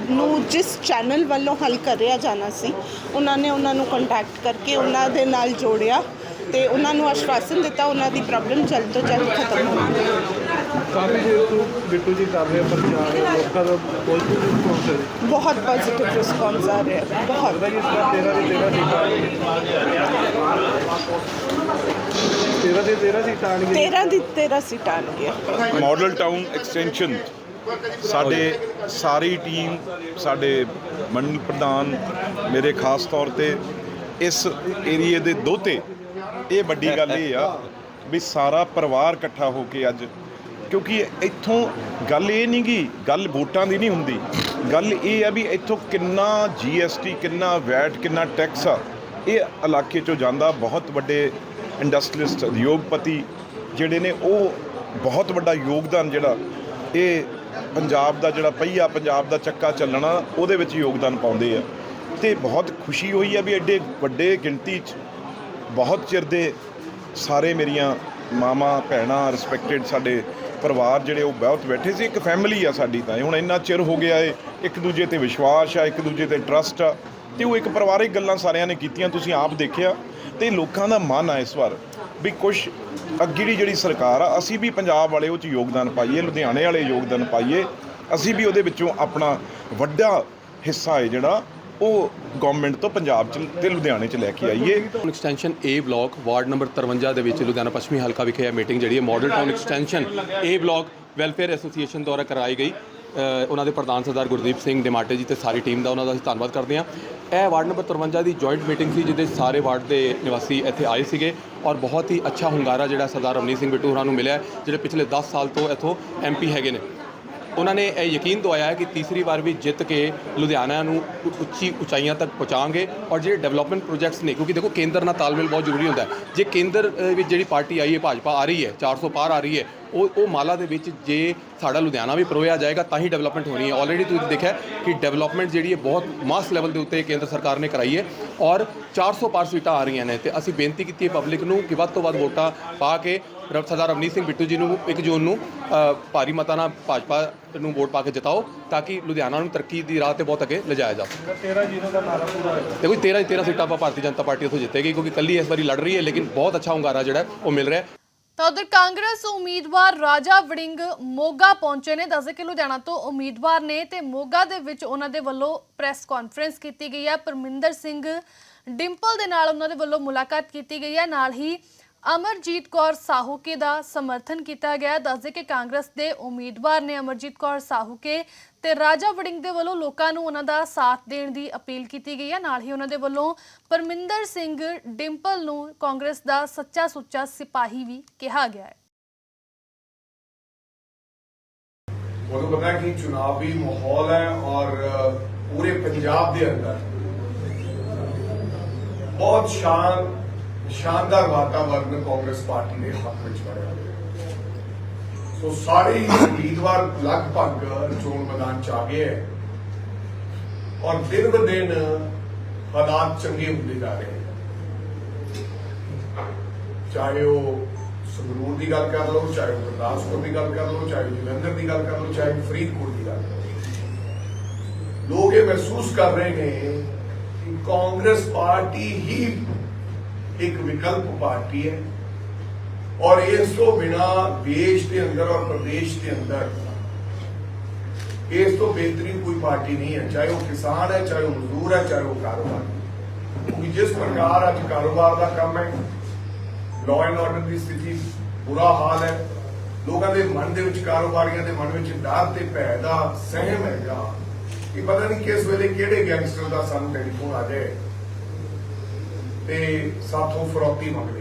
ਨੂੰ ਜਿਸ ਚੈਨਲ ਵੱਲੋਂ ਹੱਲ ਕਰਿਆ ਜਾਣਾ ਸੀ ਉਹਨਾਂ ਨੇ ਉਹਨਾਂ ਨੂੰ ਕੰਟੈਕਟ ਕਰਕੇ ਉਹਨਾਂ ਦੇ ਨਾਲ ਜੋੜਿਆ ਤੇ ਉਹਨਾਂ ਨੂੰ ਆਸ਼ਵਾਸਨ ਦਿੱਤਾ ਉਹਨਾਂ ਦੀ ਪ੍ਰੋਬਲਮ ਜਲਦ ਤੋਂ ਜਲਦ ਖਤਮ ਹੋਣੀ ਕਾਫੀ ਦੇਰ ਤੋਂ ਬਿੱਟੂ ਜੀ ਕਰ ਰਹੇ ਪ੍ਰਚਾਰ ਲੋਕਾਂ ਦਾ ਪੋਜ਼ਿਟਿਵ ਰਿਸਪੌਂਸ ਹੈ ਬਹੁਤ ਪੋਜ਼ਿਟਿਵ ਰਿਸਪੌਂਸ ਆ ਰਿਹਾ ਹੈ, ਬਹੁਤ। ਲੱਗਦਾ ਕਿ ਇਸ ਵਾਰ 13 ਦੇ 13 ਸੀਟਾਂ 13 ਦੇ 13 ਸੀਟਾਂ ਆਉਣਗੀਆਂ 13 ਦੀ 13 ਸੀਟਾਂ ਆਉਣਗੀਆਂ। ਮਾਡਲ ਟਾਊਨ ਐਕਸਟੈਂਸ਼ਨ ਸਾਡੇ ਸਾਰੀ ਟੀਮ ਸਾਡੇ ਮੰਡਲ ਪ੍ਰਧਾਨ ਮੇਰੇ ਖਾਸ ਤੌਰ ਤੇ ਇਸ ਏਰੀਏ ਦੇ ਦੋਤੇ ਇਹ ਵੱਡੀ ਗੱਲ ਇਹ ਆ ਵੀ ਸਾਰਾ ਪਰਿਵਾਰ ਇਕੱਠਾ ਹੋ ਕੇ ਅੱਜ ਕਿਉਂਕਿ ਇੱਥੋਂ ਗੱਲ ਇਹ ਨਹੀਂ ਗੀ, ਗੱਲ ਵੋਟਾਂ ਦੀ ਨਹੀਂ ਹੁੰਦੀ। ਗੱਲ ਇਹ ਆ ਵੀ ਇੱਥੋਂ ਕਿੰਨਾ ਜੀਐਸਟੀ ਕਿੰਨਾ ਵੈਟ, ਕਿੰਨਾ ਟੈਕਸ ਆ, ਇਹ ਇਲਾਕੇ ਚੋਂ ਜਾਂਦਾ ਬਹੁਤ ਵੱਡੇ ਇੰਡਸਟਰੀਲਿਸਟ ਉਦਯੋਗਪਤੀ ਜਿਹੜੇ ਨੇ, ਉਹ ਬਹੁਤ ਵੱਡਾ ਯੋਗਦਾਨ ਜਿਹੜਾ ਇਹ ਪੰਜਾਬ ਦਾ ਜਿਹੜਾ ਪਹੀਆ ਪੰਜਾਬ ਦਾ ਚੱਕਾ ਚੱਲਣਾ, ਉਹਦੇ ਵਿੱਚ ਯੋਗਦਾਨ ਪਾਉਂਦੇ ਆ। ਤੇ ਬਹੁਤ ਖੁਸ਼ੀ ਹੋਈ ਆ ਵੀ ਐਡੇ ਵੱਡੇ ਗਿਣਤੀ 'ਚ ਬਹੁਤ ਚਿਰ ਦੇ ਸਾਰੇ ਮੇਰੀਆਂ ਮਾਮਾ ਭੈਣਾਂ ਰਿਸਪੈਕਟਡ ਸਾਡੇ ਪਰਿਵਾਰ ਜਿਹੜੇ ਉਹ ਬਹੁਤ ਬੈਠੇ ਸੀ, ਇੱਕ ਫੈਮਿਲੀ ਆ ਸਾਡੀ ਤਾਂ। ਹੁਣ ਇੰਨਾ ਚਿਰ ਹੋ ਗਿਆ ਏ, ਇੱਕ ਦੂਜੇ ਤੇ ਵਿਸ਼ਵਾਸ ਆ, ਇੱਕ ਦੂਜੇ ਤੇ ਟਰਸਟ ਆ। ਤੇ ਉਹ ਇੱਕ ਪਰਿਵਾਰਿਕ ਗੱਲਾਂ ਸਾਰਿਆਂ ਨੇ ਕੀਤੀਆਂ, ਤੁਸੀਂ ਆਪ ਦੇਖਿਆ। ਤੇ ਲੋਕਾਂ ਦਾ ਮਨ ਆ ਇਸ ਵਾਰ ਵੀ ਕੁਝ ਅੱਗੇੜੀ ਜਿਹੜੀ ਸਰਕਾਰ ਆ, ਅਸੀਂ ਵੀ ਪੰਜਾਬ ਵਾਲੇ ਉਹ ਚ ਯੋਗਦਾਨ ਪਾਈਏ, ਲੁਧਿਆਣੇ ਵਾਲੇ ਯੋਗਦਾਨ ਪਾਈਏ। ਅਸੀਂ ਵੀ ਉਹਦੇ ਵਿੱਚੋਂ ਆਪਣਾ ਵੱਡਾ ਹਿੱਸਾ ਹੈ ਜਿਹੜਾ ਉਹ ਗਵਰਨਮੈਂਟ ਤੋਂ ਪੰਜਾਬ ਚ ਤੇ ਲੁਧਿਆਣੇ ਚ ਲੈ ਕੇ ਆਈਏ। Extension A block ward number 53 ਦੇ ਵਿੱਚ ਲੁਧਿਆਣਾ ਪੱਛਮੀ ਹਲਕਾ ਵਿਖੇ ਇਹ ਮੀਟਿੰਗ ਜਿਹੜੀ ਹੈ। Model town extension A block welfare association ਦੁਆਰਾ ਕਰਾਈ ਗਈ। ਉਹਨਾਂ ਦੇ ਪ੍ਰਧਾਨ ਸਰਦਾਰ ਗੁਰਦੀਪ ਸਿੰਘ ਡਿਮਾਟੇ ਜੀ ਤੇ ਸਾਰੀ ਟੀਮ ਦਾ ਉਹਨਾਂ ਦਾ ਅਸੀਂ ਧੰਨਵਾਦ ਕਰਦੇ ਹਾਂ। ਇਹ ਵਾਰਡ ਨੰਬਰ 53 ਦੀ ਜੁਆਇੰਟ ਮੀਟਿੰਗ ਸੀ ਜਿਹਦੇ ਸਾਰੇ ਵਾਰਡ ਦੇ ਨਿਵਾਸੀ ਇੱਥੇ ਆਏ ਸੀਗੇ ਔਰ ਬਹੁਤ ਹੀ ਅੱਛਾ ਹੁੰਗਾਰਾ ਜਿਹੜਾ ਸਰਦਾਰ ਰਮਨੀਤ ਸਿੰਘ ਬਿੱਟੂ ਹੋਰਾਂ ਨੂੰ ਮਿਲਿਆ ਜਿਹੜੇ ਪਿਛਲੇ 10 ਸਾਲ ਤੋਂ ਇੱਥੋਂ ਐਮਪੀ ਹੈਗੇ ਨੇ। ਉਹਨਾਂ ਨੇ ਇਹ ਯਕੀਨ ਦਵਾਇਆ ਹੈ ਕਿ ਤੀਸਰੀ ਵਾਰ ਵੀ ਜਿੱਤ ਕੇ ਲੁਧਿਆਣਾ ਨੂੰ ਉੱਚੀ ਉਚਾਈਆਂ ਤੱਕ ਪਹੁੰਚਾਵਾਂਗੇ ਔਰ ਜਿਹੜੇ ਡਿਵੈਲਪਮੈਂਟ ਪ੍ਰੋਜੈਕਟਸ ਨੇ, ਕਿਉਂਕਿ ਦੇਖੋ ਕੇਂਦਰ ਨਾਲ ਤਾਲਮੇਲ ਬਹੁਤ ਜ਼ਰੂਰੀ ਹੁੰਦਾ ਹੈ। ਜੇ ਕੇਂਦਰ ਵਿੱਚ ਜਿਹੜੀ ਪਾਰਟੀ ਆਈ ਹੈ, ਭਾਜਪਾ ਆ ਰਹੀ ਹੈ 400 ਪਾਰ ਆ ਰਹੀ ਹੈ ਉਹ ਉਹ ਮਾਲਾ ਦੇ ਵਿੱਚ ਜੇ ਸਾਡਾ ਲੁਧਿਆਣਾ ਵੀ ਪਰੋਇਆ ਜਾਏਗਾ ਤਾਂ ਹੀ ਡਿਵੈਲਪਮੈਂਟ ਹੋਣੀ ਹੈ। ਆਲਰੇਡੀ ਤੁਸੀਂ ਦੇਖਿਆ ਕਿ ਡਿਵੈਲਪਮੈਂਟ ਜਿਹੜੀ ਹੈ ਬਹੁਤ ਮਾਸ ਲੈਵਲ ਦੇ ਉੱਤੇ ਕੇਂਦਰ ਸਰਕਾਰ ਨੇ ਕਰਾਈ ਹੈ ਔਰ 400 ਪਾਰ ਸੀਟਾਂ ਆ ਰਹੀਆਂ ਨੇ ਤੇ ਅਸੀਂ ਬੇਨਤੀ ਕੀਤੀ ਹੈ ਪਬਲਿਕ ਨੂੰ ਕਿ ਵੱਧ ਤੋਂ ਵੱਧ ਵੋਟਾਂ ਪਾ ਕੇ ਰ- ਸਰਦਾਰ ਰਵਨੀਤ ਸਿੰਘ ਬਿੱਟੂ ਜੀ ਨੂੰ 1 ਜੂਨ ਨੂੰ ਭਾਰੀ ਮਤਾਂ ਨਾਲ ਭਾਜਪਾ ਨੂੰ ਵੋਟ ਪਾ ਕੇ ਜਿਤਾਓ ਤਾਂ ਕਿ ਲੁਧਿਆਣਾ ਨੂੰ ਤਰੱਕੀ ਦੀ ਰਾਹ ਤੇ ਬਹੁਤ ਅੱਗੇ ਲਿਜਾਇਆ ਜਾ ਸਕੇ। 13 ਜ਼ੀਰੋ ਦਾ ਨਾਰਾ ਪੂਰਾ ਹੈ ਦੇਖੋ ਜੀ 13 13 ਸੀਟਾਂ ਆਪਾਂ ਭਾਰਤੀ ਜਨਤਾ ਪਾਰਟੀ ਉੱਥੋਂ ਜਿੱਤੇਗੀ ਕਿਉਂਕਿ ਕੱਲੀ ਇਸ ਵਾਰੀ ਲੜ ਰਹੀ ਹੈ ਲੇਕਿਨ ਬਹੁਤ ਅੱਛਾ ਹੁੰਗਾਰਾ ਜਿਹੜਾ ਉਹ ਮਿਲ ਰਿਹਾ ਤਾਂ ਉਧਰ ਕਾਂਗਰਸ ਉਮੀਦਵਾਰ ਰਾਜਾ ਵੜਿੰਗ ਮੋਗਾ ਪਹੁੰਚੇ ਨੇ। ਦੱਸਦੇ ਕਿ ਲੁਧਿਆਣਾ ਤੋਂ ਉਮੀਦਵਾਰ ਨੇ ਤੇ ਮੋਗਾ ਦੇ ਵਿੱਚ ਉਹਨਾਂ ਦੇ ਵੱਲੋਂ ਪ੍ਰੈਸ ਕਾਨਫਰੰਸ ਕੀਤੀ ਗਈ ਹੈ। ਪਰਮਿੰਦਰ ਸਿੰਘ ਡਿੰਪਲ ਦੇ ਨਾਲ ਉਹਨਾਂ ਦੇ ਵੱਲੋਂ ਮੁਲਾਕਾਤ ਕੀਤੀ ਗਈ ਹੈ। ਨਾਲ ਹੀ ਅਮਰਜੀਤ ਕੌਰ ਸਾਹੂਕੇ ਦਾ ਸਮਰਥਨ ਕੀਤਾ ਗਿਆ ਦੱਸਦੇ ਕਿ ਕਾਂਗਰਸ ਦੇ ਉਮੀਦਵਾਰ ਨੇ ਅਮਰਜੀਤ ਕੌਰ ਸਾਹੂਕੇ ਤੇ ਰਾਜਾ ਵੜਿੰਗ ਦੇ ਵੱਲੋਂ ਲੋਕਾਂ ਨੂੰ ਉਹਨਾਂ ਦਾ ਸਾਥ ਦੇਣ ਦੀ ਅਪੀਲ ਕੀਤੀ ਗਈ ਹੈ। ਨਾਲ ਹੀ ਉਹਨਾਂ ਦੇ ਵੱਲੋਂ ਪਰਮਿੰਦਰ ਸਿੰਘ ਡਿੰਪਲ ਨੂੰ ਕਾਂਗਰਸ ਦਾ ਸੱਚਾ ਸੁੱਚਾ ਸਿਪਾਹੀ ਵੀ ਕਿਹਾ ਗਿਆ ਹੈ। ਤੁਹਾਨੂੰ ਪਤਾ ਕਿ ਚੁਣਾਵੀ ਮਾਹੌਲ ਹੈ ਔਰ ਪੂਰੇ ਪੰਜਾਬ ਦੇ ਅੰਦਰ ਬਹੁਤ ਸ਼ਾਨ, ਸ਼ਾਨਦਾਰ ਵਾਤਾਵਰਨ ਕਾਂਗਰਸ ਪਾਰਟੀ ਦੇ ਹੱਕ ਵਿੱਚ ਬਣਿਆ ਹੋਇਆ ਸੋ ਸਾਰੇ ਹੀ ਉਮੀਦਵਾਰ ਲਗਭਗ ਚੋਣ ਮੈਦਾਨ ਚ ਆ ਗਏ ਹੈ ਔਰ ਦਿਨ ਬ ਦਿਨ ਹਾਲਾਤ ਚੰਗੇ ਹੁੰਦੇ ਜਾ ਰਹੇ ਹੈ ਚਾਹੇ ਉਹ ਸੰਗਰੂਰ ਦੀ ਗੱਲ ਕਰ ਲਓ ਚਾਹੇ ਉਹ ਗੁਰਦਾਸਪੁਰ ਦੀ ਗੱਲ ਕਰ ਲਓ ਚਾਹੇ ਉਹ ਜਲੰਧਰ ਦੀ ਗੱਲ ਕਰ ਲਓ ਚਾਹੇ ਉਹ ਫਰੀਦਕੋਟ ਦੀ ਗੱਲ ਕਰ ਲਓ ਲੋਕ ਇਹ ਮਹਿਸੂਸ ਕਰ ਰਹੇ ਨੇ ਕਿ ਕਾਂਗਰਸ ਪਾਰਟੀ ਹੀ ਇੱਕ ਵਿਕਲਪ ਪਾਰਟੀ ਹੈ ਔਰ ਇਸ ਤੋਂ ਬਿਨਾ ਦੇਸ਼ ਦੇ ਅੰਦਰ ਔਰ ਪ੍ਰਦੇਸ਼ ਦੇ ਅੰਦਰ ਇਸ ਤੋਂ ਬਿਹਤਰੀਨ ਕੋਈ ਪਾਰਟੀ ਨਹੀਂ ਹੈ, ਚਾਹੇ ਉਹ ਕਿਸਾਨ ਹੈ, ਚਾਹੇ ਉਹ ਮਜ਼ਦੂਰ ਹੈ, ਚਾਹੇ ਉਹ ਕਾਰੋਬਾਰ। ਕਿਉਂਕਿ ਜਿਸ ਪ੍ਰਕਾਰ ਅੱਜ ਕਾਰੋਬਾਰ ਦਾ ਕੰਮ ਹੈ ਲਾਅ ਐਂਡ ਆਰਡਰ ਦੀ ਸਥਿਤੀ ਬੁਰਾ ਹਾਲ ਹੈ, ਲੋਕਾਂ ਦੇ ਮਨ ਦੇ ਵਿੱਚ ਕਾਰੋਬਾਰੀਆਂ ਦੇ ਮਨ ਵਿੱਚ ਡਰ ਤੇ ਭੈ ਦਾ ਸਹਿਮ ਹੈਗਾ ਕਿ ਪਤਾ ਨਹੀਂ ਕਿਸ ਵੇਲੇ ਕਿਹੜੇ ਗੈਂਗਸਟਰ ਦਾ ਸਾਨੂੰ ਟੈਲੀਫੋਨ ਆ ਜਾਏ ਤੇ ਸਾਥੋਂ ਫਰੋਤੀ ਮੰਗ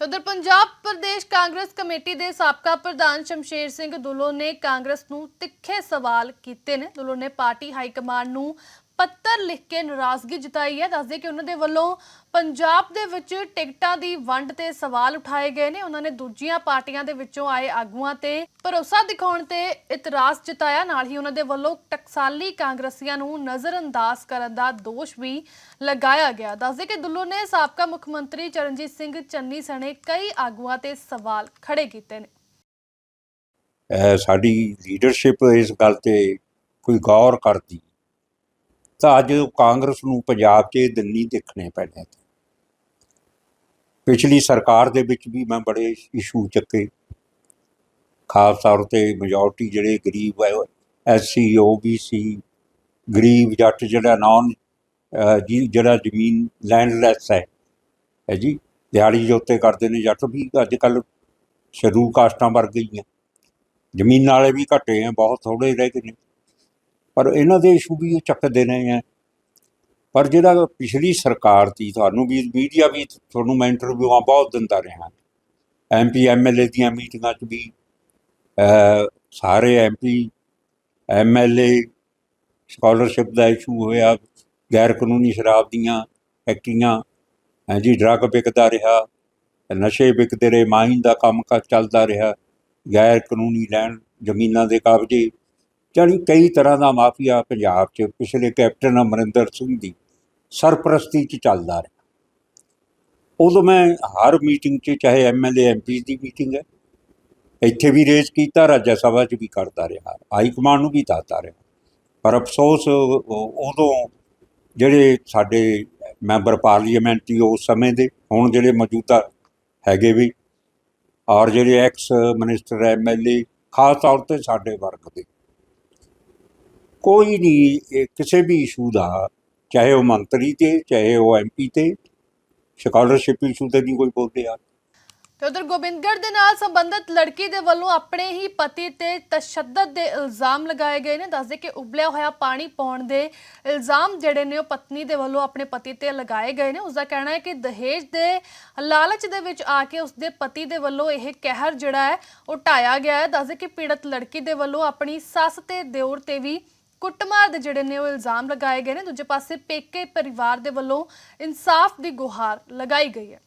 ਲਈ ਉਧਰ ਪੰਜਾਬ ਪ੍ਰਦੇਸ਼ ਕਾਂਗਰਸ ਕਮੇਟੀ ਦੇ ਸਾਬਕਾ ਪ੍ਰਧਾਨ ਸ਼ਮਸ਼ੇਰ ਸਿੰਘ ਦੁੱਲੋ ਨੇ ਕਾਂਗਰਸ ਨੂੰ ਤਿੱਖੇ ਸਵਾਲ ਕੀਤੇ ਨੇ। ਦੁੱਲੋ ਨੇ ਪਾਰਟੀ ਹਾਈ ਕਮਾਂਡ ਨੂੰ ਪੱਤਰ ਲਿਖ ਕੇ ਨਾਰਾਜ਼ਗੀ ਜਤਾਈ ਹੈ। ਦੱਸਦੇ ਕਿ ਉਹਨਾਂ ਦੇ ਵੱਲੋਂ ਪੰਜਾਬ ਦੇ ਵਿੱਚ ਟਿਕਟਾਂ ਦੀ ਵੰਡ ਤੇ ਸਵਾਲ ਉਠਾਏ ਗਏ ਨੇ। ਉਹਨਾਂ ਨੇ ਦੂਜੀਆਂ ਪਾਰਟੀਆਂ ਦੇ ਵਿੱਚੋਂ ਆਏ ਆਗੂਆਂ ਤੇ ਭਰੋਸਾ ਦਿਖਾਉਣ ਤੇ ਇਤਰਾਜ਼ ਜਤਾਇਆ। ਨਾਲ ਹੀ ਉਹਨਾਂ ਦੇ ਵੱਲੋਂ ਟਕਸਾਲੀ ਕਾਂਗਰਸੀਆਂ ਨੂੰ ਨਜ਼ਰਅੰਦਾਜ਼ ਕਰਨ ਦਾ ਦੋਸ਼ ਵੀ ਲਗਾਇਆ ਗਿਆ। ਦੱਸਦੇ ਕਿ ਦੁੱਲੋ ਨੇ ਸਾਬਕਾ ਮੁੱਖ ਮੰਤਰੀ ਚਰਨਜੀਤ ਸਿੰਘ ਚੰਨੀ ਸਣੇ ਕਈ ਆਗੂਆਂ ਤੇ ਸਵਾਲ ਖੜੇ ਕੀਤੇ ਨੇ। ਸਾਡੀ ਲੀਡਰਸ਼ਿਪ ਇਸ ਗੱਲ ਤੇ ਕੋਈ ਗੌਰ ਕਰਦੀ ਤਾਂ ਅੱਜ ਕਾਂਗਰਸ ਨੂੰ ਪੰਜਾਬ 'ਚ ਇਹ ਦਿਨ ਨਹੀਂ ਦੇਖਣੇ ਪੈਣੇ ਪਿਛਲੀ ਸਰਕਾਰ ਦੇ ਵਿੱਚ ਵੀ ਮੈਂ ਬੜੇ ਇਸ਼ੂ ਚੱਕੇ। ਖਾਸ ਤੌਰ ਤੇ ਮੈਜੋਰਟੀ ਜਿਹੜੇ ਗਰੀਬ ਹੈ ਐਸਸੀ ਓਬੀਸੀ ਗਰੀਬ ਜੱਟ ਜਿਹੜਾ ਨਾਨ ਜੀ, ਜਿਹੜਾ ਜ਼ਮੀਨ ਲੈਂਡਲੈਸ ਹੈ। ਹੈ ਜੀ, ਦਿਹਾੜੀ ਜੋਤੇ ਕਰਦੇ ਨੇ ਜੱਟ ਵੀ ਅੱਜ ਕੱਲ ਸ਼ਡਿਊਲ ਕਾਸਟਾਂ ਵਰ ਗਈਆਂ ਜ਼ਮੀਨ ਵਾਲੇ ਵੀ ਘਟੇ ਆ, ਬਹੁਤ ਥੋੜੇ ਰਹਿ ਗਏ ਨੇ। ਪਰ ਇਹਨਾਂ ਦੇ ਇਸ਼ੂ ਵੀ ਇਹ ਚੱਕਦੇ ਰਹੇ ਆ ਪਰ ਜਿਹੜਾ ਪਿਛਲੀ ਸਰਕਾਰ ਸੀ ਤੁਹਾਨੂੰ ਵੀ ਮੀਡੀਆ ਵੀ ਤੁਹਾਨੂੰ ਮੈਂ ਇੰਟਰਵਿਊਆਂ ਬਹੁਤ ਦਿੰਦਾ ਰਿਹਾ। ਐਮਪੀ ਐਮਐਲਏ ਦੀਆਂ ਮੀਟਿੰਗਾਂ 'ਚ ਵੀ ਅਹ, ਸਾਰੇ ਐਮਪੀ ਐਮਐਲਏ ਸਕਾਲਰਸ਼ਿਪ ਦਾ ਇਸ਼ੂ ਹੋਇਆ ਗੈਰ ਕਾਨੂੰਨੀ ਸ਼ਰਾਬ ਦੀਆਂ ਫੈਕਟਰੀਆਂ ਹਾਂਜੀ ਡਰੱਗ ਵਿਕਦਾ ਰਿਹਾ ਨਸ਼ੇ ਵਿਕਦੇ ਰਹੇ ਮਾਈਨ ਦਾ ਕੰਮ ਕਾਰ ਚੱਲਦਾ ਰਿਹਾ ਗੈਰ ਕਾਨੂੰਨੀ ਲੈਣ ਜ਼ਮੀਨਾਂ ਦੇ ਕਬਜ਼ੇ ਜਾਣੀ ਕਈ ਤਰ੍ਹਾਂ ਦਾ ਮਾਫੀਆ ਪੰਜਾਬ 'ਚ ਪਿਛਲੇ ਕੈਪਟਨ ਅਮਰਿੰਦਰ ਸਿੰਘ ਦੀ ਸਰਪ੍ਰਸਤੀ 'ਚ ਚੱਲਦਾ ਰਿਹਾ। ਉਦੋਂ ਮੈਂ ਹਰ ਮੀਟਿੰਗ 'ਚ, ਚਾਹੇ ਐਮਐਲਏ ਐਮਪੀ ਦੀ ਮੀਟਿੰਗ ਹੈ, ਇੱਥੇ ਵੀ ਰੇਜ਼ ਕੀਤਾ, ਰਾਜ ਸਭਾ 'ਚ ਵੀ ਕਰਦਾ ਰਿਹਾ, ਹਾਈ ਕਮਾਂਡ ਨੂੰ ਵੀ ਦੱਸਦਾ ਰਿਹਾ। ਪਰ ਅਫਸੋਸ, ਉਦੋਂ ਜਿਹੜੇ ਸਾਡੇ ਮੈਂਬਰ ਪਾਰਲੀਮੈਂਟ ਸੀ, ਉਸ ਸਮੇਂ ਦੇ, ਹੁਣ ਜਿਹੜੇ ਮੌਜੂਦਾ ਹੈਗੇ ਵੀ, ਔਰ ਜਿਹੜੇ ਐਕਸ ਮਿਨਿਸਟਰ ਐਮਐਲਏ ਖਾਸ ਤੌਰ ਤੇ ਸਾਡੇ ਵਰਗ ਦੇ। ਕੋਈ ਨਹੀਂ ਕਿਸੇ ਵੀ ਇਸ਼ੂ ਦਾ, ਚਾਹੇ ਉਹ ਮੰਤਰੀ ਤੇ, ਚਾਹੇ ਉਹ ਐਮਪੀ ਤੇ ਸਕਾਲਰਸ਼ਿਪ ਇਸ਼ੂ ਤੇ ਨਹੀਂ ਕੋਈ ਬੋਲਦੇ ਆ। ਤੇ ਉਧਰ ਗੋਬਿੰਦਗੜ੍ਹ ਦੇ ਨਾਲ ਸੰਬੰਧਿਤ ਲੜਕੀ ਦੇ ਵੱਲੋਂ ਆਪਣੇ ਹੀ ਪਤੀ ਤੇ ਤਸ਼ੱਦਦ ਦੇ ਇਲਜ਼ਾਮ ਲਗਾਏ ਗਏ ਨੇ। ਦੱਸਦੇ ਕਿ ਉਬਲਿਆ ਹੋਇਆ ਪਾਣੀ ਪਾਉਣ ਦੇ ਇਲਜ਼ਾਮ ਜਿਹੜੇ ਨੇ, ਉਹ ਪਤਨੀ ਦੇ ਵੱਲੋਂ ਆਪਣੇ ਪਤੀ ਤੇ ਲਗਾਏ ਗਏ ਨੇ। ਉਸ ਦਾ ਕਹਿਣਾ ਹੈ ਕਿ ਦਹੇਜ ਦੇ ਲਾਲਚ ਦੇ ਵਿੱਚ ਆ ਕੇ ਉਸਦੇ ਪਤੀ ਦੇ ਵੱਲੋਂ ਇਹ ਕਹਿਰ ਜਿਹੜਾ ਹੈ, ਉਹ ਢਾਇਆ ਗਿਆ ਹੈ। ਦੱਸਦੇ ਕਿ ਪੀੜਤ ਲੜਕੀ ਦੇ ਵੱਲੋਂ ਆਪਣੀ ਸੱਸ ਤੇ ਦਿਓਰ ਤੇ ਵੀ ਕੁੱਟਮਾਰ ਦੇ ਜਿਹੜੇ ਨੇ ਉਹ ਇਲਜ਼ਾਮ ਲਗਾਏ ਗਏ ਨੇ। ਦੂਜੇ ਪਾਸੇ ਪੇਕੇ ਪਰਿਵਾਰ ਦੇ ਵੱਲੋਂ ਇਨਸਾਫ ਦੀ ਗੁਹਾਰ ਲਗਾਈ ਗਈ ਹੈ।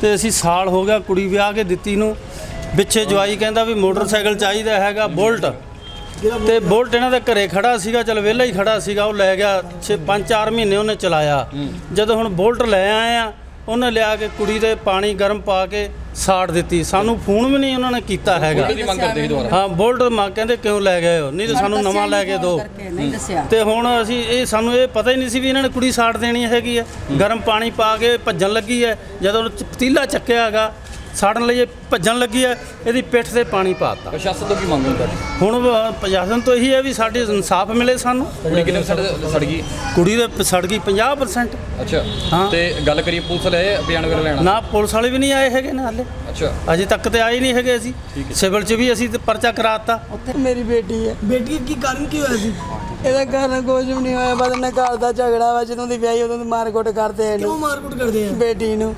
ਤੇ ਅਸੀਂ ਸਾਲ ਹੋ ਗਿਆ ਕੁੜੀ ਵਿਆਹ ਕੇ ਦਿੱਤੀ ਨੂੰ। ਪਿੱਛੇ ਜਵਾਈ ਕਹਿੰਦਾ ਵੀ ਮੋਟਰਸਾਈਕਲ ਚਾਹੀਦਾ ਹੈਗਾ ਬੁਲਟ। ਤੇ ਬੁਲਟ ਇਹਨਾਂ ਦੇ ਘਰੇ ਖੜਾ ਸੀਗਾ ਚਲ ਵਿਹਲਾ ਹੀ ਖੜਾ ਸੀਗਾ ਉਹ ਲੈ ਗਿਆ। 6 5-4 ਮਹੀਨੇ ਉਹਨੇ ਚਲਾਇਆ। ਜਦੋਂ ਹੁਣ ਬੁਲਟ ਲੈ ਆਏ ਆ ਉਹਨੇ ਲਿਆ ਕੇ ਕੁੜੀ ਦੇ ਪਾਣੀ ਗਰਮ ਪਾ ਕੇ ਸਾੜ ਦਿੱਤੀ। ਸਾਨੂੰ ਫੋਨ ਵੀ ਨਹੀਂ ਉਹਨਾਂ ਨੇ ਕੀਤਾ ਹੈਗਾ। ਹਾਂ ਬੁਲਟ ਮਾ ਕਹਿੰਦੇ ਕਿਉਂ ਲੈ ਗਏ ਹੋ? ਨਹੀਂ ਤਾਂ ਸਾਨੂੰ ਨਵਾਂ ਲੈ ਕੇ ਦਿਓ। ਤੇ ਹੁਣ ਅਸੀਂ ਇਹ ਸਾਨੂੰ ਇਹ ਪਤਾ ਹੀ ਨਹੀਂ ਸੀ ਵੀ ਇਹਨਾਂ ਨੇ ਕੁੜੀ ਸਾੜ ਦੇਣੀ ਹੈਗੀ ਹੈ। ਗਰਮ ਪਾਣੀ ਪਾ ਕੇ ਭੱਜਣ ਲੱਗੀ ਹੈ। ਜਦੋਂ ਪਤੀਲਾ ਚੱਕਿਆ ਹੈਗਾ ਸਾੜਨ ਲਈ ਇਹ ਭੱਜਣ ਲੱਗੀ ਹੈ ਇਹਦੀ ਪਿੱਠ ਤੇ ਪਾਣੀ ਪਾਤਾ ਪ੍ਰਸ਼ਾਸਨ ਤੋਂ ਕੀ ਮੰਗ ਹੁੰਦਾ? ਹੁਣ ਪ੍ਰਸ਼ਾਸਨ ਤੋਂ ਇਹੀ ਹੈ ਵੀ ਸਾਡੇ ਇਨਸਾਫ ਮਿਲੇ ਸਾਨੂੰ। ਕੁੜੀ ਕਿੰਨੇ ਸੜ ਸੜ ਗਈ? ਕੁੜੀ ਦੇ ਸੜ ਗਈ 50% ਅੱਛਾ। ਹਾਂ। ਤੇ ਗੱਲ ਕਰੀਏ ਪੁਲਿਸ ਲੈ ਬਿਆਨ ਵਗੈਰਾ ਲੈਣਾ ਨਾ ਪੁਲਿਸ ਵਾਲੇ ਵੀ ਨਹੀਂ ਆਏ ਹੈਗੇ ਨੇ ਹਾਲੇ। ਅੱਛਾ। ਅਜੇ ਤੱਕ ਤੇ ਆਏ ਨਹੀਂ ਹੈਗੇ ਅਸੀਂ। ਸਿਵਲ 'ਚ ਵੀ ਅਸੀਂ ਤੇ ਪਰਚਾ ਕਰਾਤਾ। ਮੇਰੀ ਬੇਟੀ ਹੈ। ਬੇਟੀ ਕੀ ਕਾਰਨ ਕੀ ਹੋਇਆ ਸੀ? ਇਹਦਾ ਕਾਰਨ ਕੁਝ ਵੀ ਨਹੀਂ ਹੋਇਆ ਬਸ ਇਹਨਾਂ ਘਰ ਦਾ ਝਗੜਾ ਵਾ ਜਦੋਂ ਦੀ ਵਿਆਹੀ ਉਦੋਂ ਦੀ ਮਾਰਕੁੱਟ ਕਰਦੇ ਕਿਉਂ ਇਹਨੂੰ ਮਾਰਕੁੱਟ ਕਰਦੇ ਆ? ਬੇਟੀ ਨੂੰ।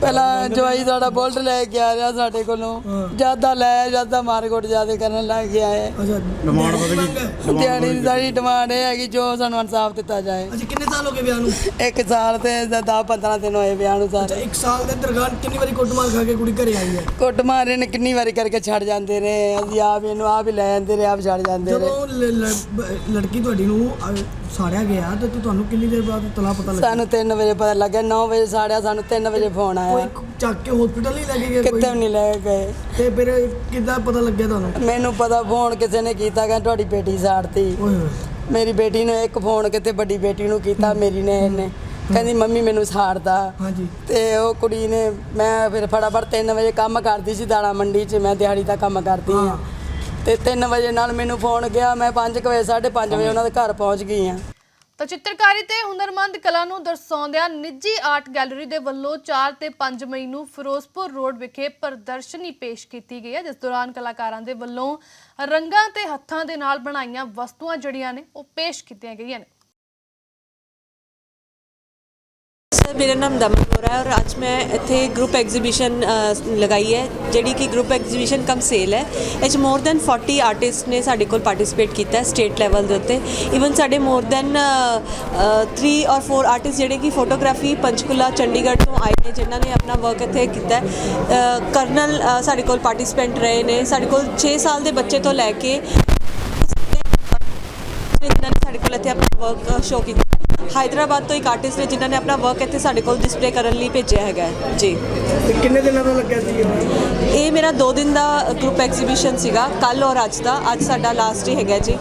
ਪਹਿਲਾਂ ਜਵਾਈ ਸਾਡਾ ਬੁਲਟ ਲੈ ਕੇ ਆ ਰਿਹਾ ਸਾਡੇ ਕੋਲੋਂ। ਜ਼ਿਆਦਾ ਲੈ ਜ਼ਿਆਦਾ ਮਾਰਕੁੱਟ ਜ਼ਿਆਦਾ ਕਰਨ ਲੱਗ ਗਿਆ ਹੈ। ਅੱਛਾ ਡਿਮਾਂਡ ਵਧ ਗਈ। ਦਿਹਾੜੀ ਦੀ ਸਾਡੀ ਡਿਮਾਂਡ ਇਹ ਹੈਗੀ ਜੋ ਸਾਨੂੰ ਇਨਸਾਫ ਦਿੱਤਾ ਜਾਏ। ਅੱਛਾ ਕਿੰਨੇ ਸਾਲ ਹੋ ਗਏ ਵਿਆਹ ਨੂੰ? ਇੱਕ ਸਾਲ ਤੇ 10 15 ਦਿਨ ਹੋਏ ਵਿਆਹ ਨੂੰ ਸਾਰੇ। ਇੱਕ ਸਾਲ ਦੇ ਦਰਗਾਨ ਕਿੰਨੀ ਵਾਰੀ ਕੁੱਟਮਾਰ ਖਾ ਕੇ ਕੁੜੀ ਘਰੇ ਆਈ ਹੈ? ਕੁੱਟ ਮਾਰੇ ਨੇ ਕਿੰਨੀ ਵਾਰੀ ਕਰਕੇ ਛੱਡ ਜਾਂਦੇ ਨੇ। ਅਸੀਂ ਆਪ ਇਹਨੂੰ ਆਪ ਹੀ ਲੈ ਜਾਂਦੇ ਰਹੇ ਆਪ ਛੱਡ ਜਾਂਦੇ ਰਹੇ ਜਦੋਂ ਲ- ਲ- ਲੜਕੀ ਤੁਹਾਡੀ ਨੂੰ ਸਾੜਿਆ ਗਿਆ ਤੇ ਤੁ- ਤੁਹਾਨੂੰ ਕਿੰਨੀ ਦੇਰ ਬਾਅਦ ਤਲਾ ਪਤਾ ਲੱਗਾ ਸਾਨੂੰ 3 ਵਜੇ ਪਤਾ ਲੱਗਿਆ 9 ਵਜੇ ਸਾੜਿਆ ਸਾਨੂੰ 3 ਵਜੇ ਫੋਨ ਆਇਆ। ਕੋਈ ਚੱਕ ਕੇ ਹਸਪੀਟਲ ਨਹੀਂ ਲੈ ਕੇ ਗਏ ਕਿਤੇ ਵੀ ਨਹੀਂ ਲੈ ਗਏ। ਤੇ ਫਿਰ ਕਿੱਦਾਂ ਪਤਾ ਲੱਗਿਆ ਤੁਹਾਨੂੰ? ਮੈਨੂੰ ਪਤਾ ਫੋਨ ਕਿਸੇ ਨੇ ਕੀਤਾ ਕਿ ਤੁਹਾਡੀ ਬੇਟੀ ਸਾੜਤੀ। ਓਏ ਹੋਏ। ਮੇਰੀ ਬੇਟੀ ਨੂੰ ਇੱਕ ਫੋਨ ਕਿਤੇ ਵੱਡੀ ਬੇਟੀ ਨੂੰ ਕੀਤਾ ਮੇਰੀ ਨੇ ਇਹਨੇ। ਕਹਿੰਦੀ ਮੰਮੀ ਮੈਨੂੰ ਸਾੜਦਾ ਹਾਂਜੀ। ਤੇ ਉਹ ਕੁੜੀ ਨੇ ਮੈਂ ਫਿਰ ਫਟਾਫਟ 3 ਵਜੇ ਕੰਮ ਕਰਦੀ ਸੀ ਦਾਣਾ ਮੰਡੀ 'ਚ ਮੈਂ ਦਿਹਾੜੀ ਦਾ ਕੰਮ ਕਰਦੀ ਆ ਤੇ 3 ਵਜੇ ਨਾਲ ਮੈਨੂੰ ਫੋਨ ਗਿਆ, ਮੈਂ 5 ਵਜੇ 5:30 ਵਜੇ ਉਹਨਾਂ ਦੇ ਘਰ ਪਹੁੰਚ ਗਈ ਆ ਤਾਂ ਚਿੱਤਰਕਾਰੀ ਤੇ ਹੁਨਰਮੰਦ ਕਲਾ ਨੂੰ ਦਰਸਾਉਂਦਿਆਂ ਨਿੱਜੀ ਆਰਟ ਗੈਲਰੀ ਦੇ ਵੱਲੋਂ 4 ਤੇ 5 ਮਈ ਨੂੰ ਫਿਰੋਜ਼ਪੁਰ ਰੋਡ ਵਿਖੇ ਪ੍ਰਦਰਸ਼ਨੀ ਪੇਸ਼ ਕੀਤੀ ਗਈ ਹੈ, ਜਿਸ ਦੌਰਾਨ ਕਲਾਕਾਰਾਂ ਦੇ ਵੱਲੋਂ ਰੰਗਾਂ ਤੇ ਹੱਥਾਂ ਦੇ ਨਾਲ ਬਣਾਈਆਂ ਵਸਤੂਆਂ ਜਿਹੜੀਆਂ ਨੇ, ਉਹ ਪੇਸ਼ ਕੀਤੀਆਂ ਗਈਆਂ ਨੇ। ਸਰ, ਮੇਰਾ ਨਾਮ ਦਮਨ ਬੋਰਾ ਹੈ ਔਰ ਅੱਜ ਮੈਂ ਇੱਥੇ ਗਰੁੱਪ ਐਗਜ਼ੀਬਿਸ਼ਨ ਲਗਾਈ ਹੈ, ਜਿਹੜੀ ਕਿ ਗਰੁੱਪ ਐਗਜ਼ੀਬਿਸ਼ਨ ਕਮ ਸੇਲ ਹੈ। ਇਹ 'ਚ ਮੋਰ ਦੈਨ 40 ਆਰਟਿਸਟ ਨੇ ਸਾਡੇ ਕੋਲ ਪਾਰਟਿਸਿਪੇਟ ਕੀਤਾ ਸਟੇਟ ਲੈਵਲ ਦੇ ਉੱਤੇ। ਇਵਨ ਸਾਡੇ ਮੋਰ ਦੈਨ 3 ਔਰ 4 ਆਰਟਿਸਟ ਜਿਹੜੇ ਕਿ ਫੋਟੋਗ੍ਰਾਫੀ ਪੰਚਕੁਲਾ, ਚੰਡੀਗੜ੍ਹ ਤੋਂ ਆਏ ਨੇ, ਜਿਨ੍ਹਾਂ ਨੇ ਆਪਣਾ ਵਰਕ ਇੱਥੇ ਕੀਤਾ ਕਰਨਲ ਸਾਡੇ ਕੋਲ ਪਾਰਟਿਸਿਪੈਂਟ ਰਹੇ ਨੇ। ਸਾਡੇ ਕੋਲ 6 ਸਾਲ ਦੇ ਬੱਚੇ ਤੋਂ ਲੈ ਕੇ ਜਿਨ੍ਹਾਂ ਨੇ ਸਾਡੇ ਕੋਲ ਇੱਥੇ ਆਪਣਾ ਵਰਕ ਸ਼ੋਅ ਕੀਤਾ ਹਾਈਦਰਾਬਾਦ ਤੋਂ ਇੱਕ ਆਰਟਿਸਟ ਨੇ ਜਿਨ੍ਹਾਂ ਨੇ ਆਪਣਾ ਵਰਕ ਇੱਥੇ ਸਾਡੇ ਕੋਲ ਡਿਸਪਲੇ ਕਰਨ ਲਈ ਭੇਜਿਆ ਹੈਗਾ ਹੈ। ਜੀ। ਤੇ ਕਿੰਨੇ ਦਿਨਾਂ ਦਾ ਲੱਗਿਆ ਸੀ ਇਹ? ਇਹ ਮੇਰਾ 2 ਦਿਨ ਦਾ ਗਰੁੱਪ ਐਗਜ਼ੀਬਿਸ਼ਨ ਸੀਗਾ ਕੱਲ ਔਰ ਅੱਜ ਦਾ। ਅੱਜ ਸਾਡਾ ਲਾਸਟ ਹੀ ਹੈਗਾ ਜੀ।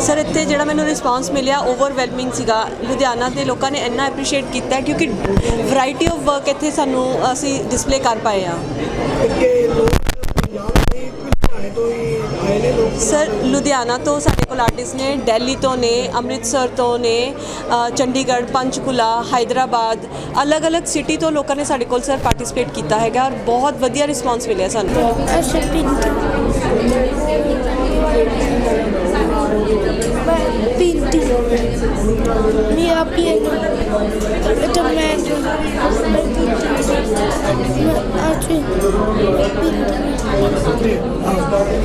ਸਰ ਇੱਥੇ ਜਿਹੜਾ ਮੈਨੂੰ ਰਿਸਪਾਂਸ ਮਿਲਿਆ ਓਵਰਵੈਲਮਿੰਗ ਸੀਗਾ। ਲੁਧਿਆਣਾ ਦੇ ਲੋਕਾਂ ਨੇ ਇੰਨਾ ਐਪਰੀਸ਼ੀਏਟ ਕੀਤਾ ਕਿਉਂਕਿ ਵੈਰਾਈਟੀ ਆਫ ਵਰਕ ਇੱਥੇ ਸਾਨੂੰ ਅਸੀਂ ਡਿਸਪਲੇ ਕਰ ਪਾਏ ਆ ਕਿ ਲੋਕ ਪੰਜਾਬ ਦੇ ਲੁਧਿਆਣੇ ਤੋਂ ਹੀ ਸਰ ਲੁਧਿਆਣਾ ਤੋਂ ਸਾਡੇ ਕੋਲ ਆਰਟਿਸਟ ਨੇ ਦਿੱਲੀ ਤੋਂ ਨੇ ਅੰਮ੍ਰਿਤਸਰ ਤੋਂ ਨੇ ਅ, ਚੰਡੀਗੜ੍ਹ ਪੰਚਕੁਲਾ ਹਾਈਦਰਾਬਾਦ ਅਲੱਗ-ਅਲੱਗ ਸਿਟੀ ਤੋਂ ਲੋਕਾਂ ਨੇ ਸਾਡੇ ਕੋਲ ਸਰ ਪਾਰਟਿਸਿਪੇਟ ਕੀਤਾ ਹੈਗਾ ਔਰ ਬਹੁਤ ਵਧੀਆ ਰਿਸਪਾਂਸ ਮਿਲਿਆ ਸਾਨੂੰ ਅੱਛਾ ਪਿੰਟੀ मी आप ये तो मैं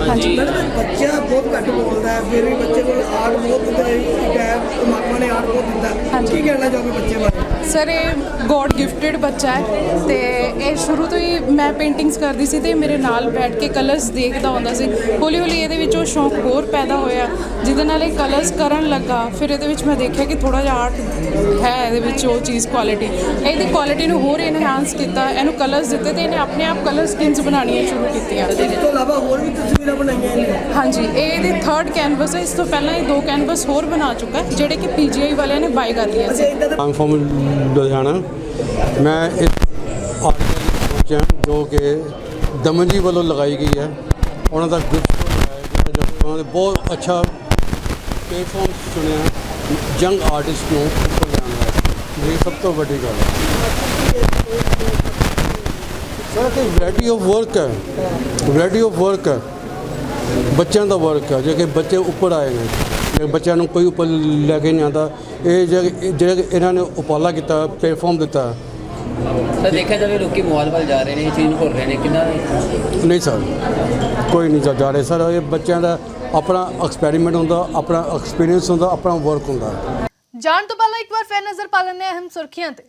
ਹਾਂਜੀ ਬੱਚਾ ਬਹੁਤ ਘੱਟ ਬੋਲਦਾ ਹੈ ਫਿਰ ਵੀ ਬੱਚੇ ਕੋਲ ਆਰਟ ਬਹੁਤ ਹੁੰਦਾ ਹੈ ਇੱਕ ਹੈ ਪਰਮਾਤਮਾ ਨੇ ਆਰਟ ਬਹੁਤ ਦਿੱਤਾ ਹੈ। ਕੀ ਕਹਿਣਾ ਚਾਹੋਗੇ ਬੱਚੇ ਬਾਰੇ ਸਰ ਇਹ ਗੋਡ ਗਿਫਟਡ ਬੱਚਾ ਹੈ ਤੇ ਇਹ ਸ਼ੁਰੂ ਤੋਂ ਹੀ ਮੈਂ ਪੇਂਟਿੰਗਸ ਕਰਦੀ ਸੀ ਤੇ ਮੇਰੇ ਨਾਲ ਬੈਠ ਕੇ ਕਲਰਸ ਦੇਖਦਾ ਹੁੰਦਾ ਸੀ। ਹੌਲੀ ਹੌਲੀ ਇਹਦੇ ਵਿੱਚ ਉਹ ਸ਼ੌਂਕ ਹੋਰ ਪੈਦਾ ਹੋਇਆ ਜਿਹਦੇ ਨਾਲ ਇਹ ਕਲਰਸ ਕਰਨ ਲੱਗਾ। ਫਿਰ ਇਹਦੇ ਵਿੱਚ ਮੈਂ ਦੇਖਿਆ ਕਿ ਥੋੜਾ ਜਿਹਾ ਆਰਟ ਹੈ ਇਹਦੇ ਵਿੱਚ ਉਹ ਚੀਜ਼ ਕੁਆਲਿਟੀ ਇਹਦੀ ਕੁਆਲਿਟੀ ਨੂੰ ਹੋਰ ਇਨਹਾਂਸ ਕੀਤਾ ਇਹਨੂੰ ਕਲਰਸ ਦਿੱਤੇ ਤੇ ਇਹਨੇ ਆਪਣੇ ਆਪ ਕਲਰ ਸਕੀਮਸ ਬਣਾਉਣੀਆਂ ਸ਼ੁਰੂ ਕੀਤੀਆਂ। ਇਸ ਤੋਂ ਇਲਾਵਾ ਹੋਰ ਵੀ ਤਸਵੀਰਾਂ ਬਣਾਈਆਂ ਨੇ ਹਾਂਜੀ ਇਹ ਇਹਦੀ ਥਰਡ ਕੈਨਵਸ ਹੈ। ਇਸ ਤੋਂ ਪਹਿਲਾਂ ਇਹ ਦੋ ਕੈਨਵਸ ਹੋਰ ਬਣਾ ਚੁੱਕਾ ਹੈ ਜਿਹੜੇ ਕਿ ਪੀਜੀਆਈ ਵਾਲਿਆਂ ਨੇ ਬਾਈ ਕਰ ਲਏ ਸੀ। ਫਰਮ ਲੁਧਿਆਣਾ। ਮੈਂ ਇਸ ਆਰਟੀਕਲ ਪਹੁੰਚਿਆ ਜੋ ਕਿ ਦਮਨ ਜੀ ਵੱਲੋਂ ਲਗਾਈ ਗਈ ਹੈ। ਉਹਨਾਂ ਦਾ ਗਰੁੱਪ ਲਗਾਇਆ ਗਿਆ ਜੋ ਉਹਨਾਂ ਨੇ ਬਹੁਤ ਅੱਛਾ ਪਲੇਟਫਾਰਮ ਚੁਣਿਆ ਯੰਗ ਆਰਟਿਸਟ ਨੂੰ ਉੱਪਰ ਲਿਆਉਣ ਵਾਸਤੇ ਇਹ ਸਭ ਤੋਂ ਵੱਡੀ ਗੱਲ ਹੈ। ਸਰ ਕਿ ਵੈਰਾਈਟੀ ਆਫ ਵਰਕ ਹੈ। ਵੈਰਾਈਟੀ ਆਫ ਵਰਕ ਹੈ। ਬੱਚਿਆਂ ਦਾ ਵਰਕ ਹੈ। ਜੇ ਕਿ ਬੱਚੇ ਉੱਪਰ ਆਏ ਨੇ। ਬੱਚਿਆਂ ਨੂੰ ਕੋਈ ਉੱਪਰ ਲੈ ਕੇ ਨਹੀਂ ਆਉਂਦਾ ਇਹ ਜਿਹੜੇ ਇਹਨਾਂ ਨੇ ਉਪਾਲਾ ਕੀਤਾ ਪਲੇਟਫਾਰਮ ਦਿੱਤਾ। ਤਾਂ ਦੇਖਿਆ ਜਾਵੇ ਲੋਕੀ ਮੋਬਾਈਲ ਵੱਲ ਜਾ ਰਹੇ ਨੇ ਇਹ ਚੀਜ਼ ਨੂੰ ਭੁੱਲ ਰਹੇ ਨੇ ਕਿੰਨਾ ਨਹੀਂ ਸਰ ਕੋਈ ਨਹੀਂ ਜਾ- ਜਾ ਰਹੇ। ਸਰ ਇਹ ਬੱਚਿਆਂ ਦਾ ਆਪਣਾ ਐਕਸਪੈਰੀਮੈਂਟ ਹੁੰਦਾ ਆਪਣਾ ਐਕਸਪੀਰੀਅੰਸ ਹੁੰਦਾ ਆਪਣਾ ਵਰਕ ਹੁੰਦਾ। ਜਾਣ ਤੋਂ ਪਹਿਲਾਂ ਇੱਕ ਵਾਰ ਫੇਰ ਨਜ਼ਰ ਪਾ ਲੈਂਦੇ ਹਾਂ ਅਹਿਮ ਸੁਰਖੀਆਂ ਤੇ।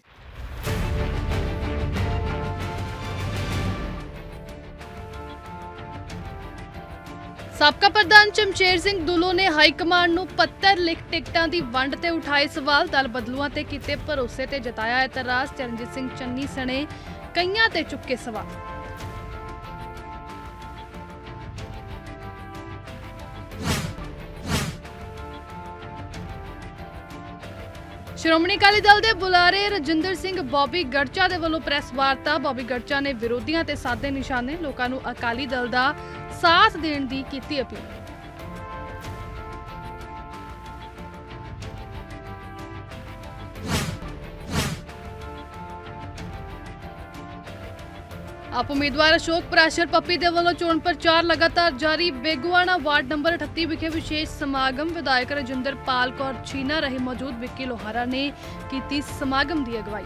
ਸਾਬਕਾ ਪ੍ਰਧਾਨ ਚਮਚੇਰ ਸਿੰਘ ਦੁੱਲੋ ਨੇ ਹਾਈ ਕਮਾਂਡ ਨੂੰ ਪੱਤਰ ਲਿਖ ਟਿਕਟਾਂ ਦੀ ਵੰਡ ਤੇ ਉਠਾਏ ਸਵਾਲ, ਦਲ ਬਦਲੂਆਂ ਤੇ ਕੀਤੇ ਭਰੋਸੇ ਤੇ ਜਤਾਇਆ ਇਤਰਾਜ਼। ਚਰਨਜੀਤ ਸਿੰਘ ਚੰਨੀ ਸਣੇ ਕਈਆਂ ਤੇ ਚੁੱਕੇ ਸਵਾਲ। ਸ਼੍ਰੋਮਣੀ ਅਕਾਲੀ ਦਲ ਦੇ ਬੁਲਾਰੇ ਰਜਿੰਦਰ ਸਿੰਘ ਬੌਬੀ ਗੜਚਾ ਦੇ ਵੱਲੋਂ ਪ੍ਰੈਸ ਵਾਰਤਾ। ਬੌਬੀ ਗੜਚਾ ਨੇ ਵਿਰੋਧੀਆਂ ਤੇ ਸਾਦੇ ਨਿਸ਼ਾਨੇ ਲੋਕਾਂ ਨੂੰ ਅਕਾਲੀ ਦਲ ਦਾ ਸਾਥ ਦੇਣ ਦੀ ਕੀਤੀ ਅਪੀਲ। ਆਪ ਉਮੀਦਵਾਰ ਅਸ਼ੋਕ ਪ੍ਰਾਸ਼ਰ ਪੱਪੀ ਦੇ ਵੱਲੋਂ ਚੋਣ ਪ੍ਰਚਾਰ ਲਗਾਤਾਰ ਜਾਰੀ। ਬੇਗਵਾਣਾ ਵਾਰਡ ਨੰਬਰ 38 ਵਿਖੇ ਵਿਸ਼ੇਸ਼ ਸਮਾਗਮ ਵਿਧਾਇਕ ਰਜਿੰਦਰ ਪਾਲ ਕੌਰ ਛੀਨਾ ਰਹੇ ਮੌਜੂਦ ਵਿੱਕੀ ਲੋਹਾਰਾ ਨੇ ਕੀਤੀ ਸਮਾਗਮ ਦੀ ਅਗਵਾਈ।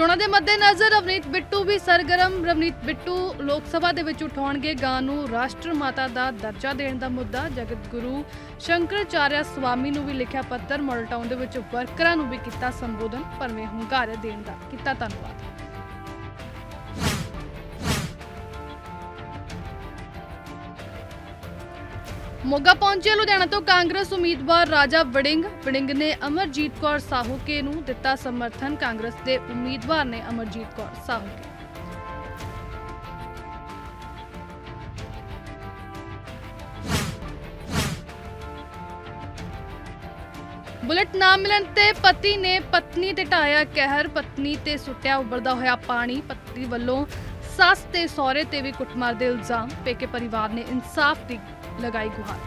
ਚੋਣਾਂ ਦੇ ਮੱਦੇਨਜ਼ਰ ਰਵਨੀਤ ਬਿੱਟੂ ਵੀ ਸਰਗਰਮ। ਰਵਨੀਤ ਬਿੱਟੂ ਲੋਕ ਸਭਾ ਦੇ ਵਿੱਚ ਉਠਾਉਣਗੇ ਗਾਂ ਨੂੰ ਰਾਸ਼ਟਰ ਮਾਤਾ ਦਾ ਦਰਜਾ ਦੇਣ ਦਾ ਮੁੱਦਾ। ਜਗਤ ਗੁਰੂ ਸ਼ੰਕਰਾਚਾਰਿਆ ਸਵਾਮੀ ਨੂੰ ਵੀ ਲਿਖਿਆ ਪੱਤਰ ਮਾਡਲ ਟਾਊਨ ਦੇ ਵਿੱਚ ਵਰਕਰਾਂ ਨੂੰ ਵੀ ਕੀਤਾ ਸੰਬੋਧਨ। ਭਰਵੇਂ ਹੁੰਗਾਰੇ ਦੇਣ ਦਾ ਕੀਤਾ ਧੰਨਵਾਦ। ਮੋਗਾ ਪਹੁੰਚੇ ਲੁਧਿਆਣਾ ਤੋਂ ਕਾਂਗਰਸ ਉਮੀਦਵਾਰ ਰਾਜਾ ਵੜਿੰਗ। ਵੜਿੰਗ ਨੇ ਅਮਰਜੀਤ ਕੌਰ ਸਾਹੂਕੇ ਨੂੰ ਦਿੱਤਾ ਸਮਰਥਨ। ਕਾਂਗਰਸ ਦੇ ਉਮੀਦਵਾਰ ਨੇ ਅਮਰਜੀਤ ਕੌਰ ਸਾਹੂਕੇ। ਬੁਲਟ ਨਾ ਮਿਲਣ ਤੇ ਪਤੀ ਨੇ ਪਤਨੀ ਤੇ ਢਾਇਆ ਕਹਿਰ। ਪਤਨੀ ਤੇ ਸੁੱਟਿਆ ਉੱਬਲਦਾ ਹੋਇਆ ਪਾਣੀ। ਪਤੀ ਵੱਲੋਂ ਸੱਸ ਤੇ ਸਹੁਰੇ ਤੇ ਵੀ ਕੁੱਟਮਾਰ ਦੇ ਇਲਜ਼ਾਮ। ਪੇਕੇ ਪਰਿਵਾਰ ਨੇ ਇਨਸਾਫ ਦੀ ਲਗਾਈ ਗੁਹਾਰ।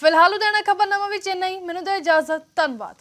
ਫਿਲਹਾਲ ਉਦਾਣਾ ਖਬਰਨਾਮਾ ਵਿੱਚ ਇੰਨਾ ਹੀ। ਮੈਨੂੰ ਦਿਓ ਇਜਾਜ਼ਤ ਧੰਨਵਾਦ।